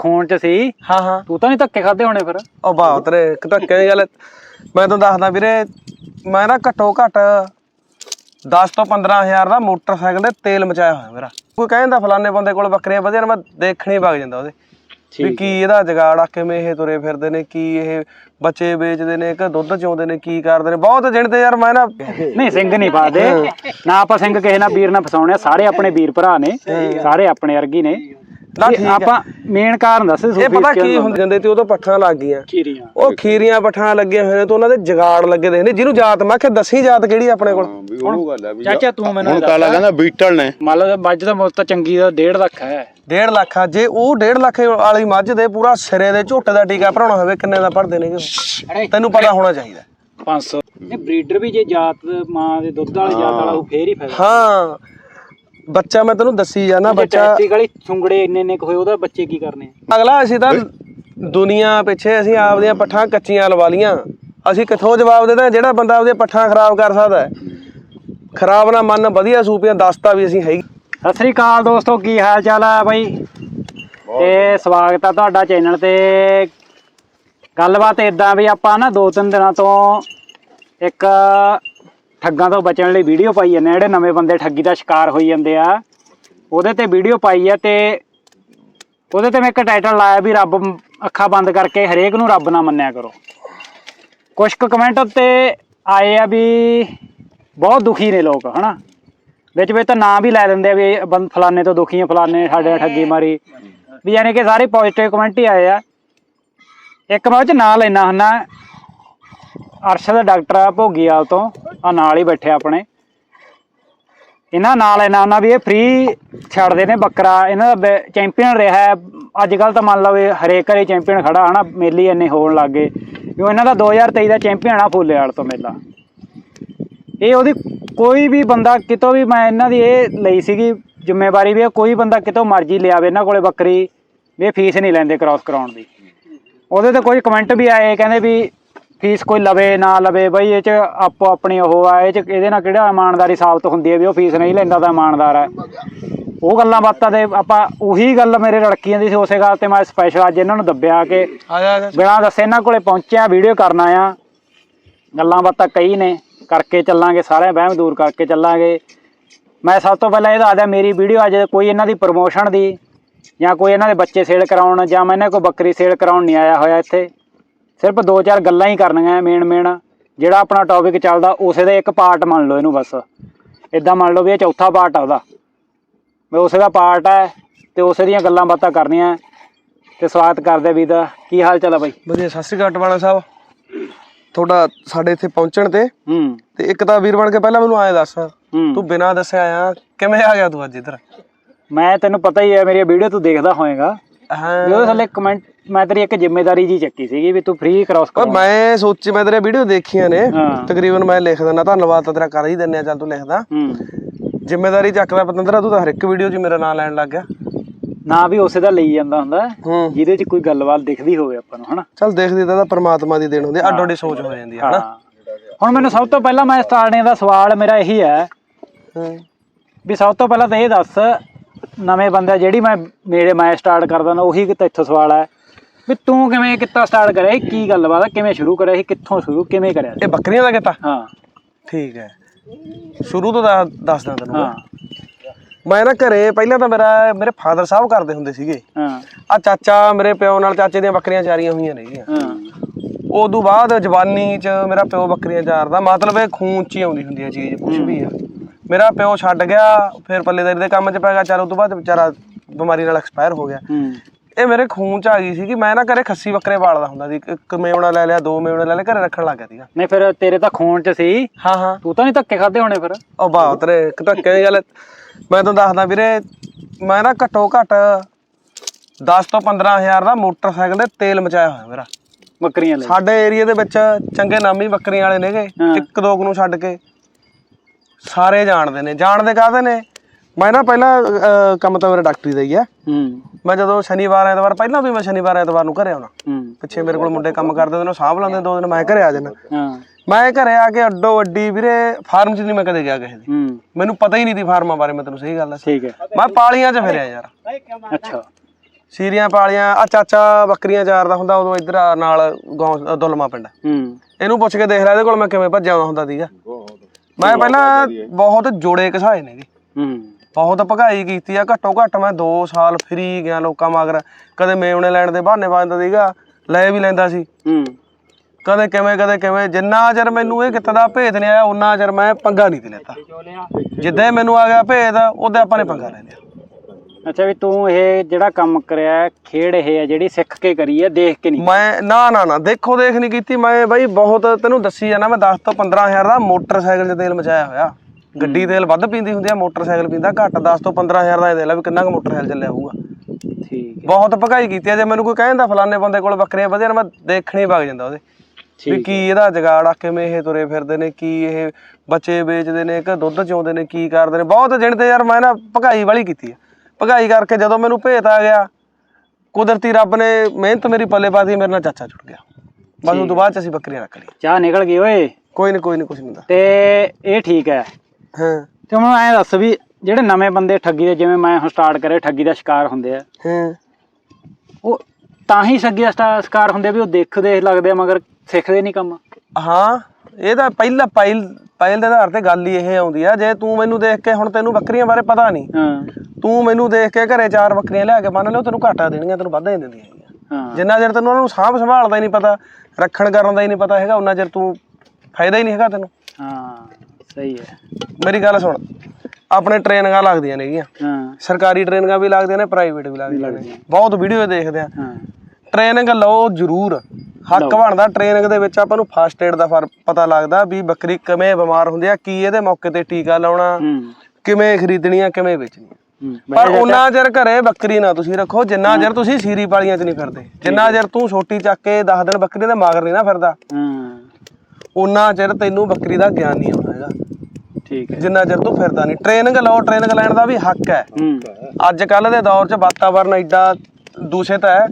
ਖੂਨ ਚ ਸੀ। ਹਾਂ ਹਾਂ। ਤੂੰ ਤਾਂ ਨਹੀਂ ਧੱਕੇ ਖਾਦੇ ਹੋਣੇ ਫਿਰ? ਉਹ ਬਾਹ ਤੇਰੇ ਧੱਕੇ ਦੀ ਗੱਲ ਮੈਂ ਤੁਹਾਨੂੰ ਦੱਸਦਾ ਵੀਰੇ ਮੈਂ ਨਾ ਘੱਟੋ ਘੱਟ 10 ਤੋਂ 15000 ਦਾ ਮੋਟਰਸਾਈਕਲ ਤੇ ਤੇਲ ਮਚਾਇਆ ਹੋਇਆ ਮੇਰਾ। ਕੋਈ ਕਹਿੰਦਾ ਫਲਾਣੇ ਬੰਦੇ ਕੋਲ ਬੱਕਰੀਆਂ ਵਧੀਆ ਨੇ ਮੈਂ ਦੇਖਣੀ ਵਗ ਜਾਂਦਾ ਉਹਦੇ। ਵੀ ਕੀ ਇਹਦਾ ਜਗਾੜ ਆ ਕਿਵੇਂ ਇਹ ਤੁਰੇ ਫਿਰਦੇ ਨੇ ਕੀ ਇਹ ਬੱਚੇ ਵੇਚਦੇ ਨੇ ਕਿ ਦੁੱਧ ਚੋਂਦੇ ਨੇ ਕੀ ਕਰਦੇ ਨੇ। ਬਹੁਤ ਜਿਣਦੇ ਯਾਰ ਮੈਂ ਨਾ ਨਹੀਂ ਸਿੰਘ ਨਹੀਂ ਪਾਦੇ। ਨਾ ਆਪਾਂ ਸਿੰਘ ਕਿਸੇ ਨਾਲ ਵੀਰ ਨਾਲ ਫਸਾਉਣੇ ਆ, ਸਾਰੇ ਆਪਣੇ ਵੀਰ ਭਰਾ ਨੇ ਸਾਰੇ ਆਪਣੇ ਵਰਗੀ ਨੇ। ਨਾ ਠੀਕ। ਆਪਾਂ ਮੇਨ ਕਾਰਨ ਦੱਸ ਇਹ ਪਤਾ ਕੀ ਹੁੰਦੇ ਜਾਂਦੇ ਤੇ ਉਦੋਂ ਪੱਠਾਂ ਲੱਗ ਗਈਆਂ। ਖੀਰੀਆਂ। ਉਹ ਖੀਰੀਆਂ ਪੱਠਾਂ ਲੱਗੀਆਂ ਹੋਏ ਨੇ ਤੇ ਉਹਨਾਂ ਦੇ ਜਗਾੜ ਲੱਗੇ ਦੇ ਨੇ। ਜਿਹਨੂੰ ਜਾਤ ਮੈਂ ਕਿਹਾ ਦੱਸੀ ਜਾਤ ਕਿਹੜੀ ਆਪਣੇ ਕੋਲ? ਵੀ ਉਹ ਗੱਲ ਆ ਵੀ ਚਾਚਾ ਤੂੰ ਮੈਨੂੰ ਹੁਣ ਕਾਲਾ ਕਹਿੰਦਾ ਬੀਟਲ ਨੇ। ਮੰਨ ਲਓ ਮੱਝ ਦਾ ਮੁੱਲ ਤਾਂ ਚੰਗੀ ਦਾ 1.5 ਲੱਖ ਹੈ। 1.5 ਲੱਖ ਆ। ਜੇ ਉਹ 1.5 ਲੱਖ ਵਾਲੀ ਮੱਝ ਦੇ ਪੂਰਾ ਸਿਰੇ ਦੇ ਝੋਟੇ ਦਾ ਟੀਕਾ ਭਰਾਉਣਾ ਹੋਵੇ ਕਿੰਨੇ ਦਾ ਭਰਦੇ ਨੇ ਤੈਨੂੰ ਪਤਾ ਹੋਣਾ ਚਾਹੀਦਾ। 500 ਇਹ ਬਰੀਡਰ ਵੀ ਜੇ ਜਾਤ ਮਾਂ ਦੇ ਦੁੱਧ ਵਾਲੀ ਜਾਤ ਵਾਲਾ ਉਹ ਫੇਰ ਹੀ ਫਾਇਦਾ। ਹਾਂ। ਬੱਚਾ ਮੈਂ ਤੈਨੂੰ ਦੱਸੀ ਜਾਣਾ ਬੱਚਾ ਟੈਸਟੀ ਗਲੀ ਸੁੰਗੜੇ ਇੰਨੇ ਇੰਨੇ ਕੁ ਹੋਏ ਉਹਦਾ ਬੱਚੇ ਕੀ ਕਰਨੇ ਆ? ਅਗਲਾ ਅਸੀਂ ਤਾਂ ਦੁਨੀਆ ਪਿੱਛੇ ਅਸੀਂ ਆਪਦੀਆਂ ਪੱਠਾਂ ਕੱਚੀਆਂ ਲਵਾ ਲੀਆਂ। ਅਸੀਂ ਕਿੱਥੋਂ ਜਵਾਬ ਦੇਦਾ ਜਿਹੜਾ ਬੰਦਾ ਆਪਦੀਆਂ ਪੱਠਾਂ ਖਰਾਬ ਕਰ ਸਕਦਾ ਹੈ। ਖਰਾਬ ਨਾ ਮੰਨ ਵਧੀਆ ਸੂਪੀਆਂ ਦੱਸਤਾ ਵੀ ਅਸੀਂ ਹੈਗੀ। ਸਤਿ ਸ੍ਰੀ ਅਕਾਲ ਦੋਸਤੋ ਕੀ ਹਾਲ ਚਾਲ ਆ ਬਾਈ? ਤੇ ਸਵਾਗਤ ਆ ਤੁਹਾਡਾ ਚੈਨਲ ਤੇ। ਗੱਲਬਾਤ ਇਦਾਂ ਵੀ ਆਪਾਂ ਨਾ ਦੋ ਤਿੰਨ ਦਿਨਾਂ ਤੋਂ ਇੱਕ ਠੱਗਾਂ ਤੋਂ ਬਚਣ ਲਈ ਵੀਡੀਓ ਪਾਈ ਜਾਂਦੇ ਆ, ਜਿਹੜੇ ਨਵੇਂ ਬੰਦੇ ਠੱਗੀ ਦਾ ਸ਼ਿਕਾਰ ਹੋਈ ਜਾਂਦੇ ਆ। ਉਹਦੇ ਤੇ ਵੀਡੀਓ ਪਾਈ ਆ ਤੇ ਉਹਦੇ ਤੇ ਮੈਂ ਇੱਕ ਟਾਈਟਲ ਲਾਇਆ ਵੀ ਰੱਬ ਅੱਖਾਂ ਬੰਦ ਕਰਕੇ ਹਰੇਕ ਨੂੰ ਰੱਬ ਨਾ ਮੰਨਿਆ ਕਰੋ। ਕੁਝ ਕੁ ਕਮੈਂਟ ਉੱਤੇ ਆਏ ਆ ਵੀ ਬਹੁਤ ਦੁਖੀ ਨੇ ਲੋਕ, ਹਨਾ? ਵਿੱਚ ਵਿੱਚ ਤਾਂ ਨਾਂ ਵੀ ਲੈ ਦਿੰਦੇ ਆ ਵੀ ਇਹ ਫਲਾਣੇ ਤੋਂ ਦੁਖੀ ਆ, ਫਲਾਣੇ ਸਾਡੇ ਨਾਲ ਠੱਗੀ ਮਾਰੀ। ਵੀ ਯਾਨੀ ਕਿ ਸਾਰੇ ਪੋਜ਼ਿਟਿਵ ਕਮੈਂਟ ਹੀ ਆਏ ਆ। ਇੱਕ ਮੈਂ ਉਹ ਚ ਨਾਂ ਲੈਣਾ ਹੁੰਦਾ ਅਰਸ਼ਦ ਡਾਕਟਰ ਆ ਭੋਗੀਵਾਲ ਤੋਂ ਆ ਨਾਲ ਹੀ ਬੈਠੇ ਆਪਣੇ। ਇਹਨਾਂ ਨਾਲ ਇਹਨਾਂ ਉਹਨਾਂ ਵੀ ਇਹ ਫ੍ਰੀ ਛੱਡਦੇ ਨੇ ਬੱਕਰਾ। ਇਹਨਾਂ ਦਾ ਚੈਂਪੀਅਨ ਰਿਹਾ ਹੈ। ਅੱਜ ਕੱਲ ਤਾਂ ਮੰਨ ਲਓ ਵੀ ਹਰੇਕ ਘਰੇ ਚੈਂਪੀਅਨ ਖੜਾ ਹਨਾ, ਮੇਲੇ ਹੀ ਇੰਨੇ ਹੋਣ ਲੱਗ ਗਏ। ਵੀ ਇਹਨਾਂ ਦਾ 2023 ਦਾ ਚੈਂਪੀਅਨ ਆ ਫੁੱਲੇਵਾਲ ਤੋਂ ਮੇਲਾ। ਇਹ ਉਹਦੀ ਕੋਈ ਵੀ ਬੰਦਾ ਕਿਤੋਂ ਵੀ ਮੈਂ ਇਹਨਾਂ ਦੀ ਇਹ ਲਈ ਸੀਗੀ ਜ਼ਿੰਮੇਵਾਰੀ ਵੀ ਇਹ ਕੋਈ ਬੰਦਾ ਕਿਤੋਂ ਮਰਜ਼ੀ ਲਿਆਵੇ ਇਹਨਾਂ ਕੋਲੇ ਬੱਕਰੀ, ਵੀ ਇਹ ਫੀਸ ਨਹੀਂ ਲੈਂਦੇ ਕ੍ਰਾਸ ਕਰਾਉਣ ਦੀ। ਉਹਦੇ ਤੇ ਕੋਈ ਕਮੈਂਟ ਵੀ ਆਏ, ਕਹਿੰਦੇ ਵੀ ਫੀਸ ਕੋਈ ਲਵੇ ਨਾ ਲਵੇ ਬਈ ਇਹ ਚ ਆਪੋ ਆਪਣੀ ਉਹ ਆ ਇਹ ਚ ਇਹਦੇ ਨਾਲ ਕਿਹੜਾ ਇਮਾਨਦਾਰੀ ਸਾਬਤ ਹੁੰਦੀ ਹੈ ਵੀ ਉਹ ਫੀਸ ਨਹੀਂ ਲੈਂਦਾ ਤਾਂ ਇਮਾਨਦਾਰ ਹੈ। ਉਹ ਗੱਲਾਂ ਬਾਤਾਂ ਦੇ ਆਪਾਂ ਉਹੀ ਗੱਲ ਮੇਰੇ ਰੜਕੀ ਜਾਂਦੀ ਸੀ ਉਸੇ ਗੱਲ ਤੇ ਮੈਂ ਸਪੈਸ਼ਲ ਅੱਜ ਇਹਨਾਂ ਨੂੰ ਦੱਬਿਆ ਕਿ ਆ ਆ ਬਿਨਾਂ ਦੱਸੇ ਇਹਨਾਂ ਕੋਲੇ ਪਹੁੰਚਿਆ ਵੀਡੀਓ ਕਰਨ ਆਇਆ। ਗੱਲਾਂ ਬਾਤਾਂ ਕਈ ਨੇ ਕਰਕੇ ਚੱਲਾਂਗੇ ਸਾਰੇ ਵਹਿਮ ਦੂਰ ਕਰਕੇ ਚੱਲਾਂਗੇ। ਮੈਂ ਸਭ ਤੋਂ ਪਹਿਲਾਂ ਇਹ ਦੱਸਦਾ ਮੇਰੀ ਵੀਡੀਓ ਅੱਜ ਕੋਈ ਇਹਨਾਂ ਦੀ ਪ੍ਰੋਮੋਸ਼ਨ ਦੀ ਜਾਂ ਕੋਈ ਇਹਨਾਂ ਦੇ ਬੱਚੇ ਸੇਲ ਕਰਾਉਣ ਜਾਂ ਮੈਂ ਇਹਨਾਂ ਕੋਈ ਬੱਕਰੀ ਸੇਲ ਕਰਾਉਣ ਨਹੀਂ ਆਇਆ ਹੋਇਆ ਇੱਥੇ। ਸਿਰਫ ਦੋ ਚਾਰ ਗੱਲਾਂ ਹੀ ਕਰਨੀਆਂ ਮੇਨ ਮੇਨ ਜਿਹੜਾ ਆਪਣਾ ਟੌਪਿਕ ਚੱਲਦਾ ਉਸੇ ਦਾ ਇੱਕ ਪਾਰਟ ਮੰਨ ਲਓ ਇਹਨੂੰ ਬਸ। ਇਦਾਂ ਮੰਨ ਲਓ ਵੀ ਇਹ ਚੌਥਾ ਪਾਰਟ ਆ ਉਹਦਾ। ਮੈਂ ਉਸੇ ਦਾ ਪਾਰਟ ਹੈ ਤੇ ਉਸੇ ਦੀਆਂ ਗੱਲਾਂ ਬਾਤਾਂ ਕਰਨੀਆਂ। ਤੇ ਸਵਾਗਤ ਕਰਦੇ ਵੀ ਦਾ। ਕੀ ਹਾਲ ਚਾਲ ਆ ਬਾਈ? ਵਧੀਆ ਸਤਿ ਸ੍ਰੀ ਅਕਾਲ ਟਵਾਣਾ ਸਾਹਿਬ। ਤੁਹਾਡਾ ਸਾਡੇ ਇੱਥੇ ਪਹੁੰਚਣ ਤੇ ਹੂੰ। ਤੇ ਇੱਕ ਤਾਂ ਵੀਰ ਬਣ ਕੇ ਪਹਿਲਾਂ ਮੈਨੂੰ ਆਏ ਦੱਸ ਤੂੰ ਬਿਨਾਂ ਦੱਸਿਆ ਆਇਆ ਕਿਵੇਂ ਆ ਗਿਆ ਤੂੰ ਅੱਜ ਇੱਧਰ? ਮੈਂ ਤੈਨੂੰ ਪਤਾ ਹੀ ਹੈ ਮੇਰੀ ਵੀਡੀਓ ਤੂੰ ਦੇਖਦਾ ਹੋਏਗਾ। ਹਾਂ। ਵੀ ਉਹਦੇ ਥੱਲੇ ਕਮੈਂਟ ਮੈਂ ਤੇਰੀ ਇੱਕ ਜ਼ਿੰਮੇਵਾਰੀ ਜੀ ਚੱਕੀ ਸੀਗੀ ਵੀ ਤੂੰ ਫ੍ਰੀ ਕ੍ਰਾਸ ਕਰ ਮੈਂ ਸੋਚੀ ਮੈਂ ਤੇਰੇ ਵੀਡੀਓ ਦੇਖੀਆਂ ਨੇ। ਹਾਂ। ਤਕਰੀਬਨ ਮੈਂ ਲਿਖ ਦਿੰਦਾ ਧੰਨਵਾਦ ਤਾਂ ਤੇਰਾ ਕਰ ਹੀ ਦਿੰਨੇ ਆ ਚੱਲ ਤੂੰ ਲਿਖਦਾ ਹੂੰ। ਜ਼ਿੰਮੇਵਾਰੀ ਚੱਕਦਾ ਪਤੰਦਰਾ ਤੂੰ ਤਾਂ ਹਰ ਇੱਕ ਵੀਡੀਓ 'ਚ ਮੇਰਾ ਨਾਮ ਲੈਣ ਲੱਗ ਗਿਆ। ਨਾ ਵੀ ਉਸੇ ਦਾ ਲਈ ਜਾਂਦਾ ਹੁੰਦਾ ਹੂੰ। ਜਿਹਦੇ 'ਚ ਕੋਈ ਗੱਲਬਾਤ ਦਿਖਦੀ ਹੋਵੇ ਆਪਾਂ ਨੂੰ ਹਨਾ? ਚੱਲ ਦੇਖਦੀ ਤਾਂ ਇਹਦਾ ਪ੍ਰਮਾਤਮਾ ਦੀ ਦੇਣ ਹੁੰਦੀ ਅੱਡੋ ਅੱਡੀ ਸੋਚ ਹੋ ਜਾਂਦੀ ਹੈ ਹਨਾ? ਹਾਂ। ਹੁਣ ਮੈਨੂੰ ਸਭ ਤੋਂ ਪਹਿਲਾਂ ਮੈਂ ਸਟਾਰਟਿੰਗ ਦਾ ਸਵਾਲ ਮੇਰਾ ਇਹੀ ਹੈ ਹੂੰ। ਵੀ ਸਭ ਤੋਂ ਪਹਿਲਾਂ ਤਾਂ ਇਹ ਦੱਸ ਨਵੇਂ ਬੰਦਾ ਜਿਹੜੀ ਮੈਂ ਮੇਰੇ ਮੈਂ ਸਟਾਰਟ ਕਰਦਾ ਨਾ ਉਹੀ ਕਿਤੇ ਇੱਥੋਂ ਸਵਾਲ ਹੈ ਵੀ ਤੂੰ ਕਿਵੇਂ ਕੀਤਾ ਸਟਾਰਟ ਕਰਿਆ? ਇਹ ਕੀ ਗੱਲਬਾਤ ਹੈ ਕਿਵੇਂ ਸ਼ੁਰੂ ਕਰਿਆ? ਸੀ ਕਿੱਥੋਂ ਸ਼ੁਰੂ ਕਿਵੇਂ ਕਰਿਆ? ਇਹ ਬੱਕਰੀਆਂ ਦਾ ਕਿਤਾ? ਹਾਂ। ਠੀਕ ਹੈ। ਸ਼ੁਰੂ ਤੋਂ ਦੱਸ- ਦੱਸਦਾ ਤੈਨੂੰ ਹਾਂ। ਮੈਂ ਨਾ ਘਰੇ ਪਹਿਲਾਂ ਤਾਂ ਮੇਰਾ ਮੇਰੇ ਫਾਦਰ ਸਾਹਿਬ ਕਰਦੇ ਹੁੰਦੇ ਸੀਗੇ। ਹਾਂ। ਆ ਚਾਚਾ ਮੇਰੇ ਪਿਓ ਨਾਲ ਚਾਚੇ ਦੀਆਂ ਬੱਕਰੀਆਂ ਚਾਰੀਆਂ ਹੋਈਆਂ ਨੇਗੀਆਂ ਹਾਂ। ਉਦੋਂ ਬਾਅਦ ਜਵਾਨੀ ਚ ਮੇਰਾ ਪਿਓ ਬੱਕਰੀਆਂ ਚਾਰਦਾ। ਮਤਲਬ ਇਹ ਖੂਨ ਚ ਹੀ ਆਉਂਦੀ ਹੁੰਦੀ ਹੈ ਚੀਜ਼ ਕੁਝ ਵੀ ਆ। ਮੇਰਾ ਪਿਓ ਛੱਡ ਗਿਆ ਫਿਰ ਪੱਲੇਦਾਰੀ ਦੇ ਕੰਮ ਚ ਪੈ ਗਿਆ ਚੱਲ ਤੋਂ ਬਾਅਦ ਵਿਚਾਰਾ ਬਿਮਾਰੀ ਨਾਲ ਐਕਸਪਾਇਰ ਹੋ ਗਿਆ। ਇਹ ਮੇਰੇ ਖੂਨ ਚ ਆ ਗਈ ਸੀ ਕਿ ਮੈਂ ਨਾ ਘਰੇ ਖੱਸੀ ਬੱਕਰੇ ਪਾਲਦਾ ਹੁੰਦਾ ਸੀ ਇੱਕ ਮੇਵਣਾ ਲੈ ਲਿਆ ਦੋ ਮੇਵਣੇ ਲੈ ਲਏ ਘਰੇ ਰੱਖਣ ਲੱਗ ਗਿਆ ਸੀਗਾ। ਨਹੀਂ ਫਿਰ ਤੇਰੇ ਤਾਂ ਖੂਨ ਚ ਸੀ? ਹਾਂ ਹਾਂ। ਤੂੰ ਤਾਂ ਨਹੀਂ ਧੱਕੇ ਖਾਦੇ ਹੋਣੇ ਫਿਰ? ਉਹ ਬਾਹ ਤੇਰੇ ਇੱਕ ਧੱਕੇ ਦੀ ਗੱਲ ਮੈਂ ਤੁਹਾਨੂੰ ਦੱਸਦਾ ਵੀਰੇ ਮੈਂ ਨਾ ਘੱਟੋ ਘੱਟ 10 ਤੋਂ 15000 ਦਾ ਮੋਟਰਸਾਈਕਲ ਤੇ ਤੇਲ ਮਚਾਇਆ ਹੋਇਆ ਮੇਰਾ। ਬੱਕਰੀਆਂ ਲਈ? ਸਾਡੇ ਏਰੀਆ ਦੇ ਵਿੱਚ ਚੰਗੇ ਨਾਮੀ ਬੱਕਰੀਆਂ ਵਾਲੇ ਨੇਗੇ। ਇੱਕ ਦੋ ਨੂੰ ਛੱਡ ਕੇ। ਸਾਰੇ ਜਾਣਦੇ ਨੇ। ਜਾਣਦੇ ਕਾਹਦੇ ਨੇ? ਮੈਂ ਨਾ ਪਹਿਲਾਂ ਅਹ, ਕੰਮ ਤਾਂ ਮੇਰਾ ਡਾਕਟਰੀ ਦਾ ਹੀ ਆ। ਹੂੰ। ਮੈਂ ਜਦੋਂ ਸ਼ਨੀਵਾਰ ਐਤਵਾਰ ਪਹਿਲਾਂ ਵੀ ਮੈਂ ਸ਼ਨੀਵਾਰ ਐਤਵਾਰ ਨੂੰ ਘਰੇ ਆਉਣਾ। ਹੂੰ। ਪਿੱਛੇ ਮੇਰੇ ਕੋਲ ਮੁੰਡੇ ਕੰਮ ਕਰਦੇ ਉਹਨੂੰ ਸਾਂਭ ਲੈਂਦੇ ਦੋ ਦਿਨ ਮੈਂ ਘਰੇ ਆ ਜਾਣਾ ਹਾਂ। ਮੈਂ ਘਰੇ ਆ ਕੇ ਅੱਡੋ ਅੱਡੀ ਵੀਰੇ ਫਾਰਮ 'ਚ ਨਹੀਂ ਮੈਂ ਕਦੇ ਗਿਆ ਕਿਸੇ ਦੇ। ਹੂੰ। ਮੈਨੂੰ ਪਤਾ ਹੀ ਨਹੀਂ ਸੀ ਫਾਰਮਾਂ ਬਾਰੇ ਮੈਂ ਤੈਨੂੰ ਸਹੀ ਗੱਲ ਦੱਸਾਂ। ਠੀਕ ਹੈ। ਮੈਂ ਪਾਲੀਆਂ 'ਚ ਫਿਰਿਆ ਯਾਰ। ਅੱਛਾ। ਸੀਰੀਆਂ ਪਾਲੀਆਂ ਆ ਚਾਚਾ ਬੱਕਰੀਆਂ ਚਾਰਦਾ ਹੁੰਦਾ ਉਦੋਂ ਇੱਧਰ ਆ ਨਾਲ ਗਾਉਂ ਦੁਲਮਾ ਪਿੰਡ। ਹੂੰ। ਇਹਨੂੰ ਪੁੱਛ ਕੇ ਦੇਖ ਲੈ ਇਹਦੇ ਕੋਲ ਮੈਂ ਕਿਵੇਂ ਭੱਜਿਆ ਆਉਂਦਾ ਹੁੰਦਾ ਸੀਗਾ। ਮੈਂ ਪਹਿਲਾਂ ਬਹੁਤ ਜੋੜੇ ਘਸਾਏ ਨੇਗੇ ਹੂੰ। ਬਹੁਤ ਭਗਾਈ ਕੀਤੀ ਆ ਘੱਟੋ ਘੱਟ ਮੈਂ 2 ਸਾਲ ਫਰੀ ਗਿਆ ਲੋਕਾਂ ਮਗਰ। ਕਦੇ ਮੇਵਣੇ ਲੈਣ ਦੇ ਬਹਾਨੇ ਵੱਜਦਾ ਸੀਗਾ ਲੈ ਵੀ ਲੈਂਦਾ ਸੀ। ਹੂੰ। ਕਦੇ ਕਿਵੇਂ ਕਦੇ ਕਿਵੇਂ ਜਿੰਨਾ ਚਿਰ ਮੈਨੂੰ ਇਹ ਕਿੱਤੇ ਦਾ ਭੇਤ ਨਹੀਂ ਆਇਆ ਉਹਨਾਂ ਚਿਰ ਮੈਂ ਪੰਗਾ ਨਹੀਂ ਤੇ ਲੈਤਾ ਜਿੱਦਾਂ ਮੈਨੂੰ ਆ ਗਿਆ ਭੇਤ ਉਹਦੇ ਆਪਾਂ ਨੇ ਪੰਗਾ ਲੈ ਲਿਆ। ਅੱਛਾ ਵੀ ਤੂੰ ਇਹ ਜਿਹੜਾ ਕੰਮ ਕਰਿਆ ਹੈ, ਖੇਡ ਇਹ ਹੈ ਜਿਹੜੀ ਸਿੱਖ ਕੇ ਕਰੀ ਹੈ ਦੇਖ ਕੇ ਨਹੀਂ? ਮੈਂ ਨਾ ਨਾ ਨਾ ਦੇਖੋ ਦੇਖ ਨਹੀਂ ਕੀਤੀ। ਮੈਂ ਬਾਈ ਬਹੁਤ ਤੈਨੂੰ ਦੱਸੀ ਜਾਣਾ ਮੈਂ 10 ਤੋਂ 15000 ਦਾ ਮੋਟਰਸਾਈਕਲ 'ਚ ਤੇਲ ਮਚਾਇਆ ਹੋਇਆ। ਗੱਡੀ ਤੇਲ ਵੱਧ ਪੀਂਦੀ ਹੁੰਦੀ ਆ ਮੋਟਰਸਾਈਕਲ ਪੀਂਦਾ ਘੱਟ 10 ਤੋਂ 15000 ਦਾ ਇਹ ਦੇ ਲੈ ਵੀ ਕਿੰਨਾ ਕੁ ਮੋਟਰਸਾਈਕਲ ਚੱਲਿਆ ਹੋਊਗਾ। ਠੀਕ ਬਹੁਤ ਭਗਾਈ ਕੀਤੀ ਆ ਜੇ ਮੈਨੂੰ ਕੋਈ ਕਹਿੰਦਾ ਫਲਾਣੇ ਬੰਦੇ ਕੋਲ ਬੱਕਰੀਆਂ ਵਧੀਆ ਨੇ ਮੈਂ ਦੇਖਣੀ ਵਗ ਜਾਂਦਾ ਉਹਦੇ। ਵੀ ਕੀ ਇਹਦਾ ਜਗਾੜ ਆ ਕਿਵੇਂ ਇਹ ਤੁਰੇ ਫਿਰਦੇ ਨੇ ਕੀ ਇਹ ਬੱਚੇ ਵੇਚਦੇ ਨੇ ਕਿ ਦੁੱਧ ਚੋਂਦੇ ਨੇ ਕੀ ਕਰਦੇ ਨੇ। ਬਹੁਤ ਜਿਣ ਤੇ ਯਾਰ ਮੈਂ ਨਾ ਭਗਾਈ ਵਾਲੀ ਕੀਤੀ ਆ। ਭਗਾਈ ਕਰਕੇ ਜਦੋਂ ਮੈਨੂੰ ਭੇਤ ਆ ਗਿਆ ਕੁਦਰਤੀ ਰੱਬ ਨੇ ਮਿਹਨਤ ਮੇਰੀ ਪੱਲੇ ਪਾਤੀ ਮੇਰੇ ਨਾਲ ਚਾਚਾ ਜੁੜ ਗਿਆ। ਬਸ ਉਸ ਤੋਂ ਬਾਅਦ ਚ ਅਸੀਂ ਬੱਕਰੀਆਂ ਰੱਖ ਲਈਆਂ। ਚਾਹ ਨਿਕਲ ਗਈ ਓਏ? ਕੋਈ ਨਹੀਂ ਕੋਈ ਨਹੀਂ ਕੁਛ ਨਹੀਂ ਹੁੰਦਾ। ਤੇ ਇਹ ਠੀਕ ਹੈ। ਹਾਂ। ਤੇ ਮੈਨੂੰ ਐਂ ਦੱਸ ਵੀ ਜਿਹੜੇ ਨਵੇਂ ਬੰਦੇ ਠੱਗੀ ਦੇ ਜਿਵੇਂ ਮੈਂ ਹੁਣ ਸਟਾਰਟ ਕਰੇ ਠੱਗੀ ਦਾ ਸ਼ਿਕਾਰ ਹੁੰਦੇ ਆ। ਹਾਂ। ਉਹ ਤਾਂ ਹੀ ਠੱਗੀ ਦਾ ਸ਼ਿਕਾ- ਸ਼ਿਕਾਰ ਹੁੰਦੇ ਵੀ ਉਹ ਦੇਖਦੇ ਲੱਗਦੇ ਮਗਰ ਸਿੱਖਦੇ ਨਹੀਂ ਕੰਮ। ਹਾਂ ਇਹ ਤਾਂ ਪਹਿਲਾ ਪਹਿਲ ਪਹਿਲ ਦੇ ਆਧਾਰ ਤੇ ਗੱਲ ਹੀ ਇਹ ਆਉਂਦੀ ਆ ਜੇ ਤੂੰ ਮੈਨੂੰ ਦੇਖ ਕੇ ਹੁਣ ਤੈਨੂੰ ਬੱਕਰੀਆਂ ਬਾਰੇ ਪਤਾ ਨਹੀਂ ਹਾਂ। ਤੂੰ ਮੈਨੂੰ ਦੇਖ ਕੇ ਘਰੇ ਚਾਰ ਬੱਕਰੀਆਂ ਲਿਆ ਕੇ ਬੰਨ ਲਿਓ ਤੈਨੂੰ ਘਾਟਾ ਦੇਣਗੀਆਂ ਤੈਨੂੰ ਵਾਧਾ ਹੀ ਦਿੰਦੀਆਂ ਹੈਗੀਆਂ। ਹਾਂ। ਜਿੰਨਾ ਚਿਰ ਤੈਨੂੰ ਉਹਨਾਂ ਨੂੰ ਸਾਂਭ ਸੰਭਾਲ ਦਾ ਹੀ ਨਹੀਂ ਪਤਾ ਰੱਖਣ ਕਰਨ ਦਾ ਹੀ ਨਹੀਂ ਪਤਾ ਹੈਗਾ ਉਹਨਾਂ ਚਿਰ ਤੂੰ ਫਾਇਦਾ ਹੀ ਨਹੀਂ ਹੈਗਾ ਤੈਨੂੰ। ਹਾਂ ਸਹੀ ਹੈ। ਮੇਰੀ ਗੱਲ ਸੁਣ ਆਪਣੇ ਟ੍ਰੇਨਿੰਗਾਂ ਲੱਗਦੀਆਂ ਨੇਗੀਆਂ। ਹਾਂ। ਸਰਕਾਰੀ ਟ੍ਰੇਨਿੰਗਾਂ ਵੀ ਲੱਗਦੀਆਂ ਨੇ ਪ੍ਰਾਈਵੇਟ ਵੀ ਲੱਗਦੀਆਂ ਨੇ। ਬਹੁਤ ਵੀਡੀਓ ਦੇਖਦੇ ਆ। ਹਾਂ। ਟ੍ਰੇਨਿੰਗ ਲਓ ਜ਼ਰੂਰ। ਹੱਕ ਬਣਦਾ ਟ੍ਰੇਨਿੰਗ ਦੇ ਵਿੱਚ ਆਪਾਂ ਨੂੰ ਫਸਟ ਏਡ ਦਾ ਪਤਾ ਲੱਗਦਾ ਵੀ ਬੱਕਰੀ ਕਿਵੇਂ ਬਿਮਾਰ ਹੁੰਦੀ ਆ ਕੀ ਇਹਦੇ ਮੌਕੇ ਤੇ ਟੀਕਾ ਲਾਉਣਾ ਕਿਵੇਂ ਖਰੀਦਣੀ ਆ ਕਿਵੇਂ ਵੇਚਣੀ ਪਰ ਉਹਨਾਂ ਚਿਰ ਘਰੇ ਬੱਕਰੀ ਨਾ ਤੁਸੀਂ ਰੱਖੋ ਜਿੰਨਾ ਚਿਰ ਤੁਸੀਂ ਸੀਰੀ ਪਾਲੀਆਂ 'ਚ ਨਹੀਂ ਫਿਰਦੇ। ਜਿੰਨਾ ਚਿਰ ਤੂੰ ਛੋਟੀ ਚੱਕ ਕੇ 10 ਦਿਨ ਬੱਕਰੀ ਦੇ ਮਗਰ ਨਹੀਂ ਨਾ ਫਿਰਦਾ ਹਾਂ। ਉਹਨਾਂ ਚਿਰ ਤੈਨੂੰ ਬੱਕਰੀ ਦਾ ਗਿਆਨ ਨਹੀਂ ਆਉਣਾ ਹੈਗਾ। ਠੀਕ ਹੈ। ਜਿੰਨਾ ਚਿਰ ਤੂੰ ਫਿਰਦਾ ਨਹੀਂ। ਟ੍ਰੇਨਿੰਗ ਲਓ ਟ੍ਰੇਨਿੰਗ ਲੈਣ ਦਾ ਵੀ ਹੱਕ ਹੈ। ਹੂੰ। ਅੱਜ ਕੱਲ ਦੇ ਦੌਰ 'ਚ ਵਾਤਾਵਰਨ ਐਡਾ ਦੂਸ਼ਿਤ ਹੈ